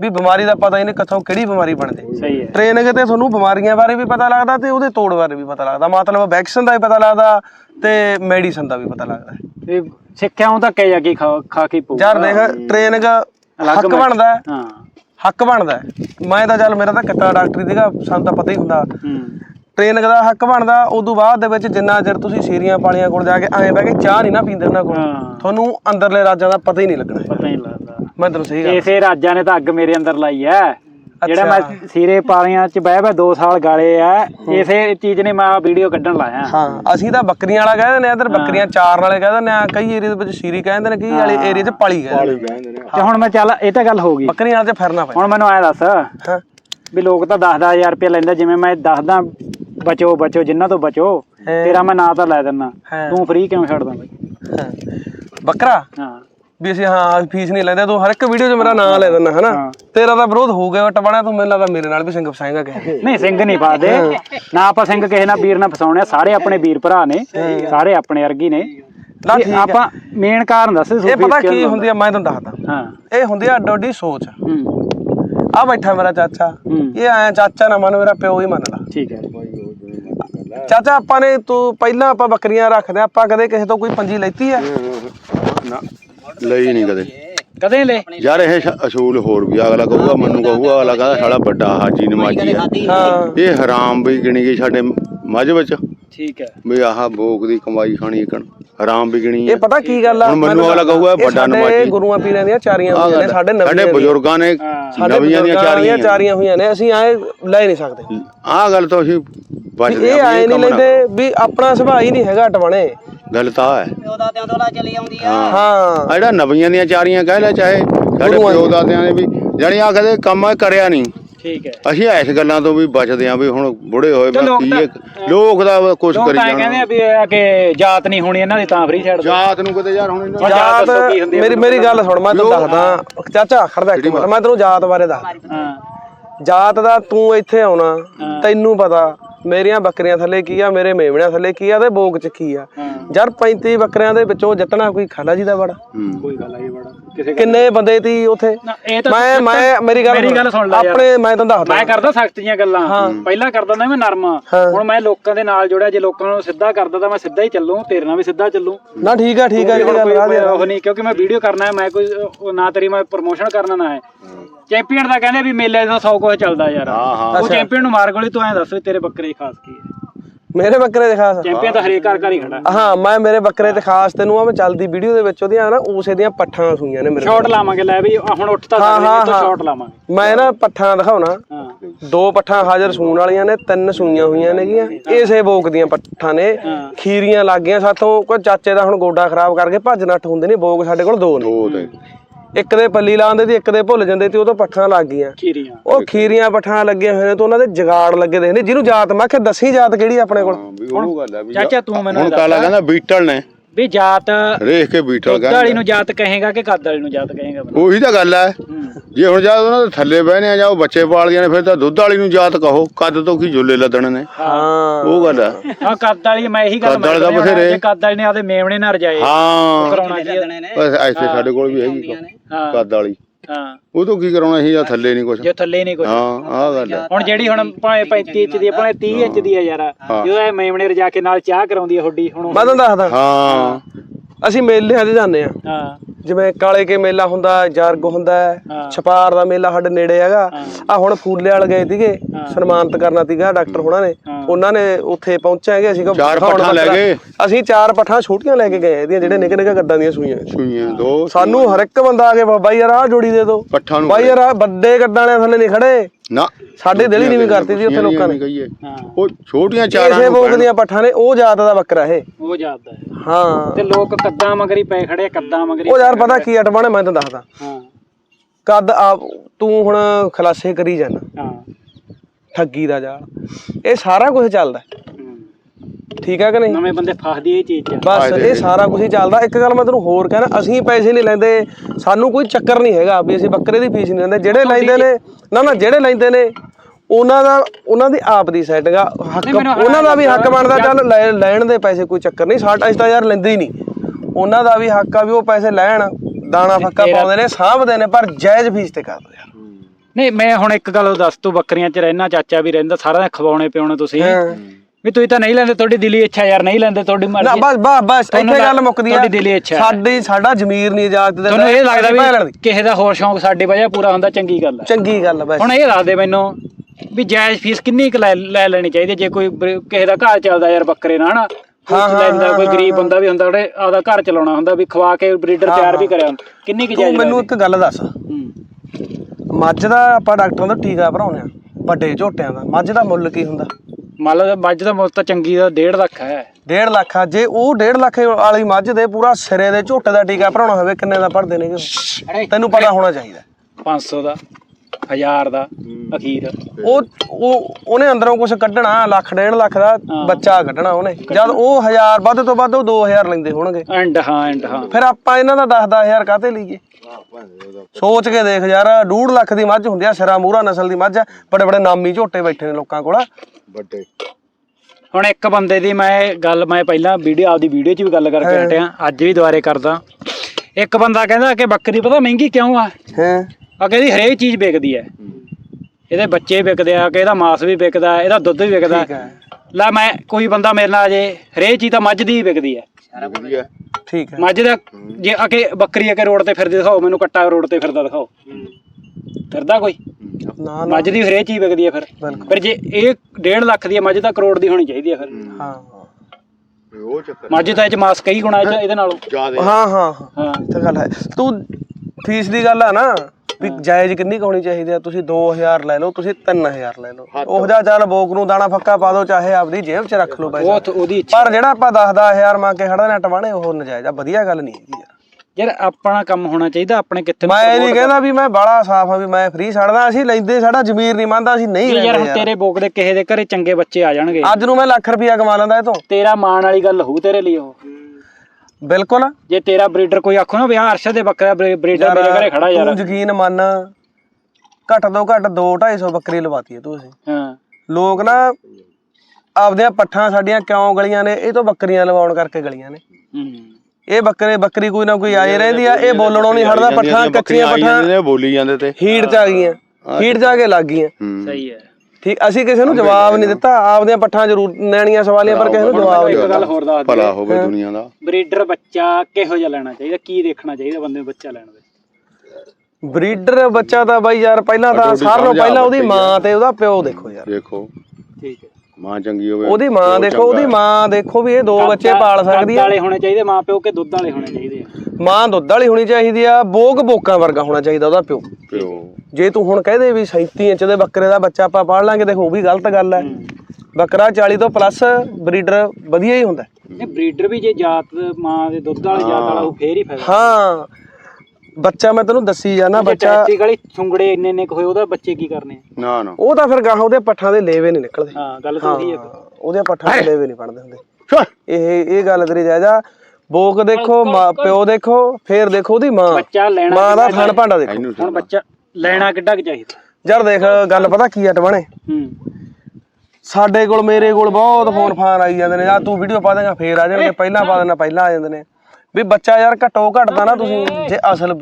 ਵੀ ਬਿਮਾਰੀ ਦਾ ਪਤਾ ਹੀ ਨਹੀਂ ਕਿੱਥੋਂ ਕਿਹੜੀ ਬਿਮਾਰੀ ਬਣ ਜੇ ਸਹੀ ਹੈ। ਟ੍ਰੇਨਿੰਗ ਤੇ ਤੁਹਾਨੂੰ ਬਿਮਾਰੀਆਂ ਬਾਰੇ ਵੀ ਪਤਾ ਲੱਗਦਾ ਤੇ ਉਹਦੇ ਤੋੜ ਬਾਰੇ ਵੀ ਪਤਾ ਲੱਗਦਾ। ਮਤਲਬ ਵੈਕਸੀਨ ਦਾ ਵੀ ਪਤਾ ਲੱਗਦਾ ਤੇ ਮੈਡੀਸਨ ਦਾ ਵੀ ਪਤਾ ਲੱਗਦਾ। ਇਹ ਸਿੱਖਿਆ ਉਹ ਧੱਕੇ ਜਾ ਕੇ ਖਾ ਖਾ ਕੇ ਪਊ। ਯਾਰ ਦੇਖ ਟ੍ਰੇਨਿੰਗ ਹੱਕ ਬਣਦਾ ਹੈ। ਹਾਂ। ਹੱਕ ਬਣਦਾ ਹੈ। ਮੈਂ ਤਾਂ ਚੱਲ ਮੇਰਾ ਤਾਂ ਕੱਟਾ ਡਾਕਟਰੀ ਸੀਗਾ ਸਾਨੂੰ ਤਾਂ ਪਤਾ ਹੀ ਹੁੰਦਾ। ਹੂੰ। ਟ੍ਰੇਨਿੰਗ ਦਾ ਹੱਕ ਬਣਦਾ ਉਦੋਂ ਬਾਅਦ ਦੇ ਵਿੱਚ ਜਿੰਨਾ ਚਿਰ ਤੁਸੀਂ ਸੀਰੀਆਂ ਪਾਲੀਆਂ ਕੋਲ ਜਾ ਕੇ ਐਂ ਬਹਿ ਕੇ ਚਾਹ ਨਹੀਂ ਨਾ ਪੀਂਦੇ ਉਹਨਾਂ ਕੋਲ ਹਾਂ। ਤੁਹਾਨੂੰ ਅੰਦਰਲੇ ਰਾਜਾਂ ਦਾ ਪਤਾ ਹੀ ਨਹੀਂ ਲੱਗਣਾ। ਪਤਾ ਹੀ ਨਹੀਂ ਲੱਗਦਾ। ਮੈਂ ਤੈਨੂੰ ਸਹੀ ਗੱਲ ਇਸੇ ਰਾਜਾਂ ਨੇ ਤਾਂ ਅੱਗ ਮੇਰੇ ਅੰਦਰ ਲਾਈ ਐ ਜਿਹੜਾ ਮੈਂ ਸੀਰੇ ਪਾਲੀਆਂ ਚ ਬਹਿ ਬਹਿ 2 ਸਾਲ ਗਾਲੇ ਐ ਇਸੇ ਚੀਜ਼ ਨੇ ਮੈਂ ਵੀਡੀਓ ਕੱਢਣ ਲਾਇਆ। ਹਾਂ ਅਸੀਂ ਤਾਂ ਬੱਕਰੀਆਂ ਵਾਲਾ ਕਹਿ ਦਿੰਦੇ ਆ ਇਧਰ ਬੱਕਰੀਆਂ ਚਾਰਨ ਵਾਲੇ ਕਹਿ ਦਿੰਦੇ ਆ ਕਈ ਏਰੀਆ ਦੇ ਵਿੱਚ ਸੀਰੀ ਕਹਿੰਦੇ ਨੇ ਕਈ ਵਾਲੇ ਏਰੀਆ 'ਚ ਪਾਲੀ ਕਹਿੰਦੇ ਨੇ। ਕਹਿੰਦੇ ਨੇ ਤੇ ਹੁਣ ਮੈਂ ਚੱਲ ਇਹ ਤਾਂ ਗੱਲ ਹੋ ਗਈ। ਬੱਕਰੀਆਂ ਵਾਲੇ 'ਚ ਫਿਰਨਾ ਪੈਂਦਾ। ਹੁਣ ਮੈਨੂੰ ਐ ਦੱਸ ਹਾਂ। ਵੀ ਲੋਕ ਤਾਂ 10-10000 ਰੁਪਏ ਲੈਂਦੇ ਜਿਵੇਂ ਮੈਂ ਦੱਸਦਾ ਬਚੋ ਬਚੋ ਜਿੰਨਾ ਤੋਂ ਬਚੋ। ਤੇਰਾ ਮੈਂ ਨਾਂ ਤਾਂ ਲੈ ਦਿੰਨਾ। ਤੂੰ ਫ੍ਰੀ ਕਿਉਂ ਛੱਡਦਾ? ਬਈ। ਬੱਕਰਾ? ਹਾਂ। ਵੀ ਅਸੀਂ ਹਾਂ ਫੀਸ ਨਹੀਂ ਲੈਂਦੇ ਤੂੰ ਹਰ ਇੱਕ ਵੀਡੀਓ 'ਚ ਮੇਰਾ ਨਾਮ ਲੈ ਦਿੰਦਾ ਹਨਾ। ਤੇਰਾ ਤਾਂ ਵਿਰੋਧ ਹੋ ਗਿਆ ਟਪਣਾ ਤੂੰ ਮੈਨੂੰ ਲੱਗਦਾ ਮੇਰੇ ਨਾਲ ਵੀ ਸਿੰਘ ਫਸਾਏਗਾ ਕਿਸੇ ਨਹੀਂ ਸਿੰਘ ਨਹੀਂ ਪਾਦੇ ਨਾ ਆਪਾਂ ਸਿੰਘ ਕਿਸੇ ਨਾਲ ਵੀਰ ਨਾਲ ਫਸਾਉਣੇ ਸਾਰੇ ਆਪਣੇ ਵੀਰ ਭਰਾ ਨੇ ਸਾਰੇ ਆਪਣੇ ਵਰਗੀ ਨੇ। ਆਪਾਂ ਮੇਨ ਕਾਰਨ ਦੱਸ ਇਹ ਪਤਾ ਕੀ ਹੁੰਦੀ ਆ ਮੈਂ ਤੁਹਾਨੂੰ ਦੱਸਦਾ। ਹਾਂ। ਇਹ ਹੁੰਦੀ ਆ ਅੱਡੋ ਅੱਡੀ ਸੋਚ। ਹੂੰ। ਆ ਬੈਠਾ ਮੇਰਾ ਚਾਚਾ। ਇਹ ਆਇਆ ਚਾਚਾ ਨਾ ਮੰਨ ਮੇਰਾ ਪਿਓ ਹੀ ਮੰਨਦਾ। ਠੀਕ ਹੈ। ਚਾਚਾ ਆਪਾਂ ਨੇ ਤੂੰ ਪਹਿਲਾਂ ਆਪਾਂ ਬੱਕਰੀਆਂ ਰੱਖਦੇ ਆ, ਆਪਾਂ ਕਦੇ ਕਿਸੇ ਤੋਂ ਕੋਈ ਪੰਜੀ ਲੈਤੀ ਆ? ਨਾ। ਲਈ ਨਹੀਂ ਕਦੇ। ਕਦੇ ਲੈ ਯਾਰ ਇਹ ਸ਼- ਅਸੂਲ ਹੋਰ ਵੀ ਆ, ਅਗਲਾ ਕਹੂਗਾ ਮੈਨੂੰ ਕਹੂਗਾ ਅਗਲਾ ਕਹਿੰਦਾ ਸਾਡਾ ਵੱਡਾ ਹਾਜੀ ਨਮਾਜੀ ਹੈ ਹਾਂ। ਇਹ ਹਰਾਮ ਵੀ ਗਿਣੀ ਗਈ ਸਾਡੇ ਮੱਝ ਵਿੱਚ। ਠੀਕ ਹੈ। ਵੀ ਆਹ ਬੋਕ ਦੀ ਕਮਾਈ ਖਾਣੀ ਇਕਣ ਹਰਾਮ ਵੀ ਗਿਣੀ ਇਹ ਪਤਾ ਕੀ ਗੱਲ ਆ? ਹੁਣ ਮੈਨੂੰ ਅਗਲਾ ਕਹੂਗਾ ਇਹ ਵੱਡਾ ਸਾਡੇ ਨਮਾਜੀ। ਗੁਰੂਆਂ ਪੀਰਾਂ ਦੀਆਂ ਚਾਰੀਆਂ ਆਹ ਹੋਈਆਂ ਨੇ ਸਾਡੇ। ਨਵੀਆਂ ਸਾਡੇ ਬਜ਼ੁਰਗਾਂ ਨੇ ਸਾਡੇ ਨਵੀਆਂ ਦੀਆਂ ਬਜ਼ੁਰਗਾਂ ਚਾਰੀਆਂ ਚਾਰੀਆਂ ਹੋਈਆਂ ਨੇ ਅਸੀਂ ਐ ਲੈ ਨਹੀਂ ਸਕਦੇ। ਆਹ ਗੱਲ ਤੋਂ ਅਸੀਂ ਇਹ ਆ ਆਏ ਨਹੀਂ ਲੈਂਦੇ ਵੀ ਆਪਣਾ ਸੁਭਾਅ ਹੀ ਨਹੀਂ ਹੈਗਾ ਟਵਾਣੇ ਗੱਲ ਤਾਂ ਆਹ ਹੈ। ਹਾਂ। ਆ ਜਿਹੜਾ ਨਵੀਆਂ ਦੀਆਂ ਚਾਰੀਆਂ ਕਹਿ ਲੈ ਚਾਹੇ ਸਾਡੇ ਗੁਰੂਆਂ ਪਿਓ ਦਾਦਿਆਂ ਨੇ ਵੀ ਜਾਣੀ ਆ ਕਦੇ ਕੰਮ ਕਰਿਆ ਨਹੀਂ। ਠੀਕ ਹੈ। ਅਸੀਂ ਇਸ ਗੱਲਾਂ ਤੋਂ ਵੀ ਬਚਦੇ ਆਂ ਵੀ ਹੁਣ ਬੁੜੇ ਹੋਏ ਤੇ ਮੈਂ ਲੋਕ ਕੀ ਤਾਂ- ਇੱਕ- ਲੋਕ ਦਾ ਲੋਕ ਕਰੀ ਤਾਂ ਇਹ ਕਹਿੰਦੇ ਆ ਜਾਣਾ ਵੀ ਇਹ ਕਿ ਜਾਤ ਨਹੀਂ ਹੋਣੀ ਇਹਨਾਂ ਦੀ ਤਾਂ ਫ੍ਰੀ ਛੱਡ ਦੋ ਜਾਤ ਨੂੰ ਕਿਤੇ ਯਾਰ ਹੁਣ ਇਹਨਾਂ ਜਾਤ ਜਾਤ ਦੱਸੋ ਕੀ ਹੁੰਦੀ ਆ ਮੇਰੀ ਮੇਰੀ ਗੱਲ ਸੁਣ ਮੈਂ ਤੈਨੂੰ ਦੱਸਦਾ। ਚਾਚਾ ਖੜਦਾ ਇੱਕ ਮਿੰਟ ਮੈਂ ਤੈਨੂੰ ਜਾਤ ਬਾਰੇ ਦੱਸਦਾ। ਹਾਂ। ਜਾਤ ਦਾ ਤੂੰ ਇੱਥੇ ਆਉਣਾ ਤੈਨੂੰ ਪਤਾ। ਮੇਰੀਆਂ ਬੱਕਰੀਆਂ ਥੱਲੇ ਕੀ ਆ ਮੇਰੇ ਮੇਮਣਿਆਂ ਥੱਲੇ ਕੀ ਆ ਤੇ ਬੋਕ ਚ ਕੀ ਆ। ਯਾਰ 35 ਬੱਕਰਿਆਂ ਦੇ ਵਿੱਚੋਂ ਜੱਟਣਾ ਕੋਈ ਖਾਲਾ ਜੀ ਦਾ ਬੜਾ। ਹੂੰ। ਕੋਈ ਗੱਲ ਆਈ ਬੜਾ। ਕਿਸੇ ਕਿੰਨੇ ਬੰਦੇ ਤੀ ਉਥੇ? ਨਾ ਇਹ ਮੈਂ ਮੈਂ ਮੇਰੀ ਗੱਲ ਮੇਰੀ ਗੱਲ ਸੁਣ ਲੈ ਯਾਰ। ਆਪਣੇ ਮੈਂ ਤੁਹਾਨੂੰ ਦੱਸਦਾ। ਮੈਂ ਕਰਦਾ ਸਖਤ ਜੀਆਂ ਗੱਲਾਂ ਪਹਿਲਾਂ ਕਰਦਾ ਹੁੰਦਾ ਮੈਂ ਨਰਮ। ਹੁਣ ਮੈਂ ਲੋਕਾਂ ਦੇ ਨਾਲ ਜੁੜਿਆ। ਜੇ ਲੋਕਾਂ ਨੂੰ ਸਿੱਧਾ ਕਰਦਾ ਤਾਂ ਮੈਂ ਸਿੱਧਾ ਹੀ ਚੱਲੂ। ਤੇਰੇ ਨਾਲ ਵੀ ਸਿੱਧਾ ਚੱਲੂ। ਨਾ ਠੀਕ ਆ ਠੀਕ ਆ ਜਿਹੜੀ ਗੱਲ ਕੋਈ ਉਹ ਨਹੀਂ ਕਿਉਂਕਿ ਮੈਂ ਵੀਡੀਓ ਕਰਨਾ ਹੈ। ਮੈਂ ਕੋਈ ਨਾ ਤੇਰੀ ਮੈਂ ਪ੍ਰਮੋਸ਼ਨ ਕਰਨਾ ਨਾ ਹੈ। ਚੈਂਪੀਅਨ ਦਾ ਕਹਿੰਦੇ ਵੀ ਮੇਲੇ ਦਾ 100 ਕੁਝ ਚੱਲਦਾ ਯਾਰ। ਉਹ ਚੈਂਪੀਅਨ ਨੂੰ ਮਾਰ ਗੋਲੀ ਤੂੰ ਐਂ ਦੱਸ ਤੇਰੇ ਬੱਕਰੇ ਖਾਸ ਕੀ ਹੈ? ਮੇਰੇ ਬੱਕਰੇ ਦੇ ਖਾਸ? ਚੈਂਪੀਅਨ ਤਾਂ ਹਰੇਕ ਘਰ ਘਰ ਹੀ ਖੜਾ। ਹਾਂ ਮੈਂ ਮੇਰੇ ਬੱਕਰੇ ਤੇ ਖਾਸ ਤੈਨੂੰ ਆ ਮੈਂ ਚੱਲਦੀ ਵੀਡੀਓ ਦੇ ਵਿੱਚ ਉਹਦੀਆਂ ਨਾ ਉਸੇ ਦੀਆਂ ਪੱਠਾਂ ਸੂਈਆਂ ਨੇ ਮੇਰੇ ਸ਼ਾਟ ਲਾਵਾਂਗੇ ਲੈ ਵੀ ਆਹ ਹੁਣ ਉੱਠ ਤਾਂ ਹਾਂ, ਸਕਦੇ ਹਾਂ, ਤਾਂ ਹਾਂ। ਸ਼ਾਟ ਲਾਵਾਂਗੇ। ਮੈਂ ਨਾ ਪੱਠਾਂ ਦਿਖਾਉਣਾ। ਹਾਂ। ਦੋ ਪੱਠਾਂ ਹਾਜ਼ਰ ਸੂਣ ਵਾਲੀਆਂ ਨੇ ਤਿੰਨ ਸੂਈਆਂ ਹੋਈਆਂ ਨੇਗੀਆਂ। ਇਸੇ ਬੋਕ ਦੀਆਂ ਪੱਠਾਂ ਨੇ। ਹਾਂ। ਖੀਰੀਆਂ ਲੱਗ ਗਈਆਂ ਸਾਥੋਂ ਕੋਈ ਚਾਚੇ ਦਾ ਹੁਣ ਗੋਡਾ ਖਰਾਬ ਕਰਕੇ ਭੱਜ ਨੱਠ ਹੁੰਦੇ ਨੇ ਬੋਕ ਸਾਡੇ ਕੋਲ ਦੋ ਨੇ। ਤੇ। ਇੱਕ ਦੇ ਪੱਲੀ ਲਾਉਂਦੇ ਤੇ ਇੱਕ ਦੇ ਭੁੱਲ ਜਾਂਦੇ ਤੇ ਉਹ ਤੋਂ ਪੱਠਾਂ ਲੱਗ ਗਈਆਂ। ਖੀਰੀਆਂ। ਉਹ ਖੀਰੀਆਂ ਪੱਠਾਂ ਲੱਗੀਆਂ ਹੋਏ ਨੇ ਤੇ ਉਹਨਾਂ ਦੇ ਜਗਾੜ ਲੱਗੇ ਦੇ ਨੇ। ਜਿਹਨੂੰ ਜਾਤ ਮੈਂ ਕਿਹਾ ਦੱਸੀ ਜਾਤ ਕਿਹੜੀ ਆਪਣੇ ਕੋਲ? ਹਾਂ, ਵੀ ਉਹ ਗੱਲ ਆ ਵੀ ਚਾਚਾ ਤੂੰ ਮੈਨੂੰ ਹੁਣ ਕਾਲਾ ਕਹਿੰਦਾ ਬੀਟਲ ਨੇ। ਵੀ ਜਾਤ ਰੇਖ ਕੇ ਬੀਟਲ ਦੁੱਧ ਵਾਲੀ ਨੂੰ ਜਾਤ ਕਹੇਗਾ ਕਿ ਕੱਦ ਵਾਲੀ ਨੂੰ ਜਾਤ ਕਹੇਗਾ ਉਹੀ ਤਾਂ ਗੱਲ ਹੈ। ਹੂੰ। ਜੇ ਹੁਣ ਜਦ ਉਹਨਾਂ ਦੇ ਥੱਲੇ ਬਹਿਨੇ ਆ ਜਾਂ ਉਹ ਬੱਚੇ ਪਾਲਦੀਆਂ ਨੇ ਫਿਰ ਤਾਂ ਦੁੱਧ ਵਾਲੀ ਨੂੰ ਜਾਤ ਕਹੋ। ਕੱਦ ਤੋਂ ਕੀ ਝੁੱਲੇ ਲੱਦਣ ਨੇ? ਹਾਂ। ਉਹ ਗੱਲ ਹੈ। ਹਾਂ ਕੱਦ ਵਾਲੀ ਮੈਂ ਇਹੀ ਗੱਲ ਕੱਦ ਵਾਲੇ ਤਾਂ ਮੈਂ ਬਥੇਰੇ। ਜੇ ਕੱਦ ਵਾਲੀ ਨੇ ਆਦੇ ਮੇਮਣੇ ਨਾਲ ਰਜਾਏ ਹਾਂ। ਕਰਾਉਣਾ ਕੀ ਹੈ? ਬਸ ਐਸੇ ਸਾਡੇ ਕੋਲ ਵੀ ਹੈਗੀ ਹਾਂ। ਕੱਦ ਵਾਲੀ। ਹਾਂ। ਉਹ ਤੋਂ ਕੀ ਕਰਾਉਣਾ ਸੀ? ਜਾਂ ਥੱਲੇ ਨਹੀਂ ਕੁਛ। ਜੇ ਥੱਲੇ ਨਹੀਂ ਕੁਝ ਹਾਂ ਆਹ ਗੱਲ ਹੈ ਹੁਣ ਜਿਹੜੀ ਹੁਣ ਭਾਵੇਂ 35 ਇੰਚ ਦੀ ਆ, ਭਾਵੇਂ 30 ਇੰਚ ਦੀ ਆ ਯਾਰ। ਜਦੋਂ ਇਹ ਮੇਮਣੇ ਰਜਾ ਕੇ ਨਾਲ ਚਾਹ ਕਰਾਉਂਦੀ ਆ ਹੁੱਡੀ ਹੁਣ ਉਹ- ਮੈਂ ਤੁਹਾਨੂੰ ਦੱਸਦਾ। ਹਾਂ। ਅਸੀਂ ਮੇਲਿਆਂ 'ਚ ਜਾਂਦੇ ਆ। ਹਾਂ। ਜਿਵੇਂ ਕਾਲੇ ਕੇ ਮੇਲਾ ਹੁੰਦਾ ਜਰਗ ਹੁੰਦਾ। ਛਪਾਰ ਦਾ ਮੇਲਾ ਸਾਡੇ ਨੇੜੇ ਹੈਗਾ। ਆ ਹੁਣ ਫੂਲੇ ਵਾਲ ਗਏ ਸੀਗੇ ਸਨਮਾਨਿਤ ਕਰਨਾ ਸੀਗਾ ਡਾਕਟਰ ਹੁਣਾਂ ਨੇ। ਉਹਨਾਂ ਨੇ ਉੱਥੇ ਪਹੁੰਚਾਂਗੇ ਅਸੀਂ ਚਾਰ ਪੱਠਾਂ ਲੈ। ਗਏ। ਅਸੀਂ ਚਾਰ ਪੱਠਾਂ ਛੋਟੀਆਂ ਲੈ ਕੇ ਗਏ ਇਹਦੀਆਂ ਜਿਹੜੇ ਨਿੱਕੇ ਨਿੱਕੇ ਗੱਦਾਂ ਦੀਆਂ ਸੂਈਆਂ। ਸੂਈਆਂ ਦੋ ਸਾਨੂੰ ਹਰ ਇੱਕ ਬੰਦਾ ਆ ਕੇ ਬਾਬਾ ਯਾਰ ਆਹ ਜੋੜੀ ਦੇ ਦਿਓ ਪੱਠਾਂ ਨੂੰ ਬਾਈ ਯਾਰ ਆਹ ਵੱਡੇ ਗੱਦਾਂ ਵਾਲੇ ਥੱਲੇ ਨਹੀਂ ਖੜੇ। ਨਾ। ਸਾਡੇ ਦਿਲ ਹੀ ਨਹੀਂ ਵੀ ਕਰਤੀ ਸੀ ਉੱਥੇ ਲੋਕਾਂ ਨੇ। ਕਹੀਏ ਹਾਂ। ਉਹ ਛੋਟੀਆਂ ਚਾਰਾਂ ਇਸੇ ਨੂੰ ਬੋਕ ਦੀਆਂ ਪੱਠਾਂ ਨੇ ਉਹ ਜਾਤ ਦਾ ਬੱਕਰਾ ਇਹ। ਉਹ ਜਾਤ ਹੈ ਹਾਂ। ਤੇ ਲੋਕ ਕੱਦਾਂ ਮਗਰੀ ਪਏ ਖੜੇ ਕੱਦਾਂ ਮਗਰੀ ਉਹ ਯਾਰ ਪਤਾ ਕੀ ਅਟਵਾਣੇ ਮੈਂ ਤੈਨੂੰ ਦੱਸਦਾ। ਹਾਂ। ਕਦ ਆ ਤੂੰ ਹੁਣ ਖਲਾਸੇ ਕਰੀ ਜਾਣਾ ਹਾਂ। ਠੱਗੀ ਦਾ ਜਾਲ। ਇਹ ਸਾਰਾ ਕੁਝ ਚੱਲਦਾ। ਹੂੰ। ਠੀਕ ਹੈ ਕਿ ਨਹੀਂ? ਨਵੇਂ ਬੰਦੇ ਫਸਦੀ ਇਹ ਚੀਜ਼ ਚ। ਬਸ ਇਹ ਸਾਰਾ ਕੁਝ ਹੀ ਚੱਲਦਾ। ਇੱਕ ਗੱਲ ਮੈਂ ਤੈਨੂੰ ਹੋਰ ਕਹਿਣਾ ਅਸੀਂ ਪੈਸੇ ਨਹੀਂ ਲੈਂਦੇ। ਸਾਨੂੰ ਕੋਈ ਚੱਕਰ ਨਹੀਂ ਹੈਗਾ ਵੀ ਅਸੀਂ ਬੱਕਰੇ ਦੀ ਫੀਸ ਨਹੀਂ ਲੈਂਦੇ। ਜਿਹੜੇ ਲੈਂਦੇ ਨੇ ਨਾ ਨਾ ਜਿਹੜੇ ਲੈਂਦੇ ਨੇ ਉਹਨਾਂ ਦਾ ਉਹਨਾਂ ਦੀ ਆਪ ਦੀ ਸੈਟਿੰਗ ਆ ਹੱਕ ਉਹਨਾਂ ਦਾ ਵੀ ਹੱਕ ਬਣਦਾ ਚੱਲ ਲੈਣ ਦੇ ਪੈਸੇ ਕੋਈ ਚੱਕਰ ਨਹੀਂ। ਸਾਡਾ ਅਸੀਂ ਤਾਂ ਯਾਰ ਲੈਂਦੇ ਹੀ ਨਹੀਂ। ਉਹਨਾਂ ਦਾ ਵੀ ਹੱਕ ਆ ਵੀ ਉਹ ਪੈਸੇ ਲੈਣ। ਦਾਣਾ ਫੱਕਾ ਪਾਉਂਦੇ ਨੇ ਸਾਂਭਦੇ ਨੇ ਪਰ ਜਾਇਜ਼ ਫੀਸ ਤੇ ਕਰਦੇ ਆ। ਨਹੀਂ ਮੈਂ ਹੁਣ ਇੱਕ ਗੱਲ ਦੱਸ ਤੂੰ ਬੱਕਰੀਆਂ 'ਚ ਰਹਿਣਾ ਚਾਚਾ ਵੀ ਰਹਿੰਦਾ ਸਾਰਾ ਖਵਾਉਣੇ ਪਿਉਣੇ ਤੁਸੀਂ। ਵੀ ਤੁਸੀਂ ਤਾਂ ਨਹੀਂ ਲੈਂਦੇ ਤੁਹਾਡੀ ਦਿਲੀ ਇੱਛਾ ਯਾਰ ਨਹੀਂ ਲੈਂਦੇ ਤੁਹਾਡੀ ਨਾ ਮਰਜ਼ੀ ਬਸ ਬਸ ਬਸ ਤੁਹਾਨੂੰ ਇੱਥੇ ਗੱਲ ਮੁੱਕਦੀ ਆ। ਤੁਹਾਡੀ ਦਿਲੀ ਇੱਛਾ। ਸਾਡੀ ਸਾਡਾ ਜ਼ਮੀਰ ਨਹੀਂ ਇਜਾਜ਼ਤ ਦਿੰਦਾ ਤੁਹਾਨੂੰ ਇਹ ਲੱਗਦਾ ਵੀ। ਕਿਸੇ ਦਾ ਹੋਰ ਸ਼ੌਂਕ ਸਾਡੀ ਵਜ੍ਹਾ ਪੂਰਾ ਹੁੰਦਾ ਚੰਗੀ ਗੱਲ ਹੈ। ਚੰਗੀ ਗੱਲ ਆ ਬਸ। ਹੁਣ ਇਹ ਦੱਸ ਦੇ ਮੈਨੂੰ ਵੀ ਜਾਇਜ਼ ਫੀਸ ਕਿੰਨੀ ਕੁ ਲੈ ਲੈਣੀ ਚਾਹੀਦੀ? ਜੇ ਕੋਈ ਕਿਸੇ ਦਾ ਘਰ ਚੱਲਦਾ ਯਾਰ ਬੱਕਰੇ ਨਾਲ ਹਨਾ ਹਾਂ, ਹਾਂ, ਲੈਂਦਾ ਕੋਈ ਗਰੀਬ ਬੰਦਾ ਵੀ ਹੁੰਦਾ ਜਿਹੜੇ ਆਪਦਾ ਘਰ ਚਲਾਉਣਾ ਹੁੰਦਾ ਵੀ ਖਵਾ ਕੇ ਬਰੀਡਰ ਤਿਆਰ ਵੀ ਕਰਿਆ ਹੁੰਦਾ। ਕਿੰਨੀ ਕੁ ਜਾਇਜ਼ ਮੈਨੂੰ ਇੱਕ ਗੱਲ ਦੱਸ। ਮੱਝ ਦਾ ਆਪਾਂ ਡਾਕਟਰਾਂ ਤੋਂ ਟੀਕਾ ਭਰਾਉਂਦੇ ਆ ਵੱਡੇ ਝੋਟਿਆਂ ਦਾ। ਮੱਝ ਦਾ ਮੁੱਲ ਕੀ ਹੁੰਦਾ? ਮੰਨ ਲਓ ਮੱਝ ਦਾ ਮੁੱਲ ਤਾਂ ਚੰਗੀ ਦਾ 1.5 ਲੱਖ ਹੈ। 1.5 ਲੱਖ ਆ। ਜੇ ਉਹ 1.5 ਲੱਖ ਵਾਲੀ ਮੱਝ ਦੇ ਪੂਰਾ ਸਿਰੇ ਦੇ ਝੋਟੇ ਦਾ ਟੀਕਾ ਭਰਾਉਣਾ ਹੋਵੇ ਕਿੰਨੇ ਦਾ ਭਰਦੇ ਨੇਗੇ? ਤੈਨੂੰ ਪਤਾ ਹੋਣਾ ਚਾਹੀਦਾ। 500 ਦਾ 1000 ਦਾ ਅਖੀਰ। ਉਹ ਉਹ ਉਹਨੇ ਅੰਦਰੋਂ ਕੁਝ ਕੱਢਣਾ ਲੱਖ ਡੇਢ ਲੱਖ ਦਾ ਬੱਚਾ ਕੱਢਣਾ ਉਹਨੇ। ਜਦ ਉਹ 1000 ਵੱਧ ਤੋਂ ਵੱਧ ਉਹ 2000 ਲੈਂਦੇ ਹੋਣਗੇ। ਐਂਡ ਹਾਂ ਐਂਡ ਹਾਂ। ਫਿਰ ਆਪਾਂ ਇਹਨਾਂ ਦਾ 10 10000 ਕਾਤੇ ਲਈਏ? ਸੋਚ ਕੇ ਦੇਖ ਯਾਰ 2.5 ਲੱਖ ਦੀ ਮੱਝ ਹੁੰਦੀ ਆ ਸਿਰਾ ਮੂਰਾ ਨਸਲ ਦੀ ਮੱਝ ਆ। ਬੜੇ ਬੜੇ ਨਾਮੀ ਝੋਟੇ ਬੈਠੇ ਨੇ ਲੋਕਾਂ ਕੋਲ। ਵੱਡੇ ਹੁਣ ਇੱਕ ਬੰਦੇ ਦੀ ਮੈਂ ਗੱਲ ਮੈਂ ਪਹਿਲਾਂ ਵੀਡੀਓ ਆਪਦੀ ਵੀਡੀਓ 'ਚ ਵੀ ਗੱਲ ਕਰਕੇ ਹਟਿਆ ਅੱਜ ਵੀ ਦੁਬਾਰੇ ਕਰਦਾ। ਇੱਕ ਬੰਦਾ ਕਹਿੰਦਾ ਕਿ ਬੱਕਰੀ ਪਤਾ ਮਹਿੰਗੀ ਕਿਉਂ ਆ? ਹੈ। ਆ ਕਹਿੰਦੀ ਹਰੇਕ ਚੀਜ਼ ਵਿਕਦੀ ਹੈ। ਇਹਦੇ ਬੱਚੇ ਵਿਕਦੇ ਆ ਕਿ ਇਹਦਾ ਮਾਸ ਵੀ ਵਿਕਦਾ ਇਹਦਾ ਦੁੱਧ ਵੀ ਵਿਕਦਾ। ਠੀਕ ਹੈ ਲੈ ਮੈਂ ਕੋਈ ਬੰਦਾ ਮੇਰੇ ਨਾਲ ਆ ਜੇ ਹਰੇਕ ਚੀਜ਼ ਤਾਂ ਮੱਝ ਦੀ ਹੀ ਵਿਕਦੀ ਹੈ ਵਧੀਆ। ਠੀਕ ਹੈ ਮੱਝ ਦਾ ਜੇ ਅਕੇ ਬੱਕਰੀ ਅਕੇ ਰੋਡ ਤੇ ਫਿਰਦੀ ਦਿਖਾਓ ਮੈਨੂੰ ਕੱਟਾ ਰੋਡ ਤੇ ਫਿਰਦਾ ਦਿਖਾਓ। ਫਿਰਦਾ ਕੋਈ? ਨਾ ਨਾ। ਮੱਝ ਦੀ ਹਰੇਕ ਚੀਜ਼ ਵਿਕਦੀ ਹੈ ਫਿਰ। ਫਿਰ ਜੇ ਇਹ 1.5 ਲੱਖ ਦੀ ਹੈ ਮੱਝ ਤਾਂ ਕਰੋੜ ਦੀ ਹੋਣੀ ਚਾਹੀਦੀ ਹੈ ਫਿਰ। ਹਾਂ। ਉਹ ਚੱਕਰ ਮੱਝ ਤਾਂ ਇਹ ਚ ਮਾਸ ਕਈ ਗੁਣਾ ਇਹ 'ਚ ਇਹਦੇ ਨਾਲੋਂ। ਜਿਆਦੇ ਹਾਂ ਹਾਂ ਹਾਂ। ਹਾਂ। ਇਹ ਤਾਂ ਗੱਲ ਹੈ। ਤੂੰ ਫੀਸ ਦੀ ਗੱਲ ਆ ਨਾ ਵੀ ਜਾਇਜ਼ ਕਿੰਨੀ ਕੁ ਹੋਣੀ ਚਾਹੀਦੀ ਆ? ਤੁਸੀਂ 2000 ਲੈ ਲਓ ਤੁਸੀਂ 3000 ਲੈ ਲਓ। ਉਹ ਜਾ ਚੱਲ ਬੋਕ ਨੂੰ ਦਾਣਾ ਫੱਕਾ ਪਾ ਦਿਓ ਚਾਹੇ ਆਪਦੀ ਜੇਬ 'ਚ ਰੱਖ ਲਓ ਪੈਸਾ। ਉਹ ਤਾਂ ਉਹਦੀ ਇੱਛਾ ਪਰ ਜਿਹੜਾ ਆਪਾਂ 10-10000 ਮੰਗ ਕੇ ਖੜਾ ਨੇ ਟਵਾਣੇ ਉਹ ਨਜਾਇਜ਼ ਆ। ਵਧੀਆ ਗੱਲ ਨਹੀਂ ਹੈਗੀ ਯਾਰ ਯਾਰ ਆਪਣਾ ਕੰਮ ਹੋਣਾ ਚਾਹੀਦਾ ਆਪਣੇ ਕਿੱਥੇ ਨੂੰ ਮੈਂ ਇਹ ਨਹੀਂ ਕਹਿੰਦਾ ਵੀ ਮੈਂ ਬਾਲਾ ਸਾਫ਼ ਆ ਵੀ ਮੈਂ ਫ੍ਰੀ ਛੱਡਦਾ ਅਸੀਂ ਲੈਂਦੇ ਸਾਡਾ ਜ਼ਮੀਰ ਨਹੀਂ ਮੰਨਦਾ ਅਸੀਂ ਨਹੀਂ ਯਾਰ ਲੈਂਦੇ ਹੁਣ ਯਾਰ। ਤੇਰੇ ਬੋਕ ਦੇ ਕਿਸੇ ਦੇ ਘਰੇ ਚੰਗੇ ਬੱਚੇ ਆ ਜਾਣਗੇ। ਅੱਜ ਨੂੰ ਮੈਂ ਲੱਖ ਰੁਪਇਆ ਕਮਾ ਲੈਂਦਾ ਇਹ ਤੋਂ। ਤੇਰਾ ਮਾਣ ਵਾਲੀ ਗੱਲ ਹੋਊ ਤੇਰੇ ਲਈ ਉਹ। ਬਿਲਕੁਲ। ਜੇ ਤੇਰਾ ਬਰੀਡਰ ਕੋਈ ਆਖੋ ਨਾ ਵੀ ਆਹ ਅਰਸ਼ਦ ਦੇ ਬੱਕਰਾ ਬਰੀਡਰ ਮੇਰੇ ਘਰੇ ਖੜਾ ਯਾਰ। ਤੂੰ ਯਕੀਨ ਮੰਨ ਘੱਟ ਤੋਂ ਘੱਟ 2 250 ਬੱਕਰੀ ਲਵਾਤੀ ਹੈ ਤੂੰ ਅਸੀਂ। ਹਾਂ। ਲੋਕ ਨਾ ਆਪਦੀਆਂ ਪੱਠਾਂ ਸਾਡੀਆਂ ਕਿਉਂ ਗਲੀਆਂ ਨੇ? ਇਹ ਤੋਂ ਬੱਕਰੀਆਂ ਲਵਾਉਣ ਕਰਕੇ ਗਲੀਆਂ ਨੇ। ਹੂੰ। ਇਹ ਬੱਕਰੇ ਬੱਕਰੀ ਕੋਈ ਨਾ ਕੋਈ ਆਏ ਰਹਿੰਦੀ ਆ ਇਹ ਬੋਲਣੋਂ ਨਹੀਂ ਹਟਦਾ ਪੱਠਾਂ ਕੱਚੀਆਂ ਪੱਠਾਂ ਨੇ ਬੋਲੀ ਜਾਂਦੇ ਤੇ। ਹੀਟ ਚ ਆ ਗਈਆਂ ਹੀਟ ਚ ਆ ਕੇ ਲੱਗ ਗਈਆਂ। ਸਹੀ ਹੈ। ਠੀਕ ਅਸੀਂ ਕਿਸੇ ਨੂੰ ਜਵਾਬ ਨਹੀਂ ਦਿੱਤਾ ਆਪਦੀਆਂ ਪੱਠਾਂ ਜ਼ਰੂਰ ਲੈਣੀਆਂ ਸਵਾਲੀਆਂ ਪਰ ਕਿਸੇ ਨੂੰ ਜਵਾਬ ਨਹੀਂ ਇੱਕ ਗੱਲ ਹੋਰ ਦੱਸ ਭਲਾ ਹੋਵੇ ਦੁਨੀਆ ਦਾ। ਬਰੀਡਰ ਬੱਚਾ ਕਿਹੋ ਜਿਹਾ ਲੈਣਾ ਚਾਹੀਦਾ ਕੀ ਦੇਖਣਾ ਚਾਹੀਦਾ ਬੰਦੇ ਨੂੰ ਬੱਚਾ ਲੈਣ ਦੇ? ਬਰੀਡਰ ਬੱਚਾ ਤਾਂ ਬਾਈ ਯਾਰ ਪਹਿਲਾਂ ਤਾਂ ਸਾਰਿਆਂ ਨਾਲੋਂ ਪਹਿਲਾਂ ਉਹਦੀ ਮਾਂ ਤੇ ਉਹਦਾ ਪਿਓ ਦੇਖੋ ਯਾਰ। ਦੇਖੋ। ਠੀਕ ਹੈ। ਮਾਂ ਚੰਗੀ ਹੋਵੇ ਉਹਦੀ ਮਾਂ ਦੇਖੋ ਉਹਦੀ ਮਾਂ ਦੇਖੋ ਵੀ ਇਹ ਦੋ ਬੱਚੇ ਪਾਲ ਸਕਦੀ ਦੁੱਧ ਆ। ਵਾਲੇ ਹੋਣੇ ਚਾਹੀਦੇ ਮਾਂ ਪਿਓ ਕੇ ਦੁੱਧ ਵਾਲੇ ਹੋਣੇ ਚਾਹੀਦੇ ਆ? ਮਾਂ ਦੁੱਧ ਵਾਲੀ ਹੋਣੀ ਚਾਹੀਦੀ ਆ ਬੋਗ ਬੋਕਾਂ ਵਰਗਾ ਹੋਣਾ ਚਾਹੀਦਾ ਉਹਦਾ ਪਿਓ। ਪਿਓ। ਜੇ ਤੂੰ ਹੁਣ ਕਹਦੇ ਵੀ 37 ਇੰਚ ਦੇ ਬੱਕਰੇ ਦਾ ਬੱਚਾ ਆਪਾਂ ਪਾਲ ਲਾਂਗੇ ਦੇਖੋ ਉਹ ਵੀ ਗਲਤ ਗੱਲ ਹੈ। ਬੱਕਰਾ 40 ਤੋਂ ਪਲੱਸ ਬਰੀਡਰ ਵਧੀਆ ਹੀ ਹੁੰਦਾ। ਇਹ ਬਰੀਡਰ ਵੀ ਜੇ ਜਾਤ ਮਾਂ ਦੇ ਦੁੱਧ ਵਾਲੀ ਜਾਤ ਵਾਲਾ ਉਹ ਫੇਰ ਹੀ ਫਾਇਦਾ। ਹਾਂ। ਬੱਚਾ ਮੈਂ ਤੈਨੂੰ ਦੱਸੀ ਜਾਣਾ ਬੱਚਾ ਟੈਸਟੀਕਲੀ ਸੁੰਗੜੇ ਇੰਨੇ ਇੰਨੇ ਕੁ ਹੋਏ ਉਹਦਾ ਬੱਚੇ ਕੀ ਕਰਨੇ? ਆ? ਨਾ ਨਾ। ਉਹ ਤਾਂ ਫਿਰ ਗਾਹਾਂ ਉਹਦੇ ਪੱਠਾਂ ਦੇ ਲੇਵੇ ਨਹੀਂ ਨਿਕਲਦੇ। ਹਾਂ ਗੱਲ ਤਾਂ ਉਹੀ ਹੈ ਉਹਦੇ ਪੱਠਾਂ ਦੇ ਲੇਵੇ ਨਹੀਂ ਪੜਦੇ ਹੁੰਦੇ। ਇਹ ਇਹ ਗੱਲ ਤੇਰੀ ਜਾਇਜ਼ਾ। ਬੋਕ ਦੇਖੋ ਮਾਂ ਪਿਓ ਦੇਖੋ ਫੇਰ ਦੇਖੋ ਉਹਦੀ ਮਾਂ। ਬੱਚਾ ਲੈਣਾ ਮਾਂ ਦਾ ਥਣ ਭਾਂਡਾ ਦੇਖੋ। ਇਹਨੂੰ ਹੁਣ ਬੱਚਾ ਲੈਣਾ ਕਿੱਡਾ ਕੁ ਚਾਹੀਦਾ? ਯਾਰ ਦੇਖ ਗੱਲ ਪਤਾ ਕੀ ਆ ਟਵਾਣੇ? ਹੂੰ। ਸਾਡੇ ਕੋਲ ਮੇਰੇ ਕੋਲ ਬਹੁਤ ਫੋਨ ਫਾਨ ਆਈ ਜਾਂਦੇ ਨੇ। ਆ ਤੂੰ ਵੀਡੀਓ ਪਾ ਦੇਗਾ ਫੇਰ ਆ ਜਾਣਗੇ। ਪਹਿਲਾਂ ਪਾ ਦੇਣਾ ਪਹਿਲਾਂ ਆ ਜਾਂਦੇ ਨੇ। ਵੀ ਬੱਚਾ ਯਾਰ ਘਟੋ ਘਟਦਾ ਨਾ ਤੁਸੀਂ ਜੇ। ਅਸਲ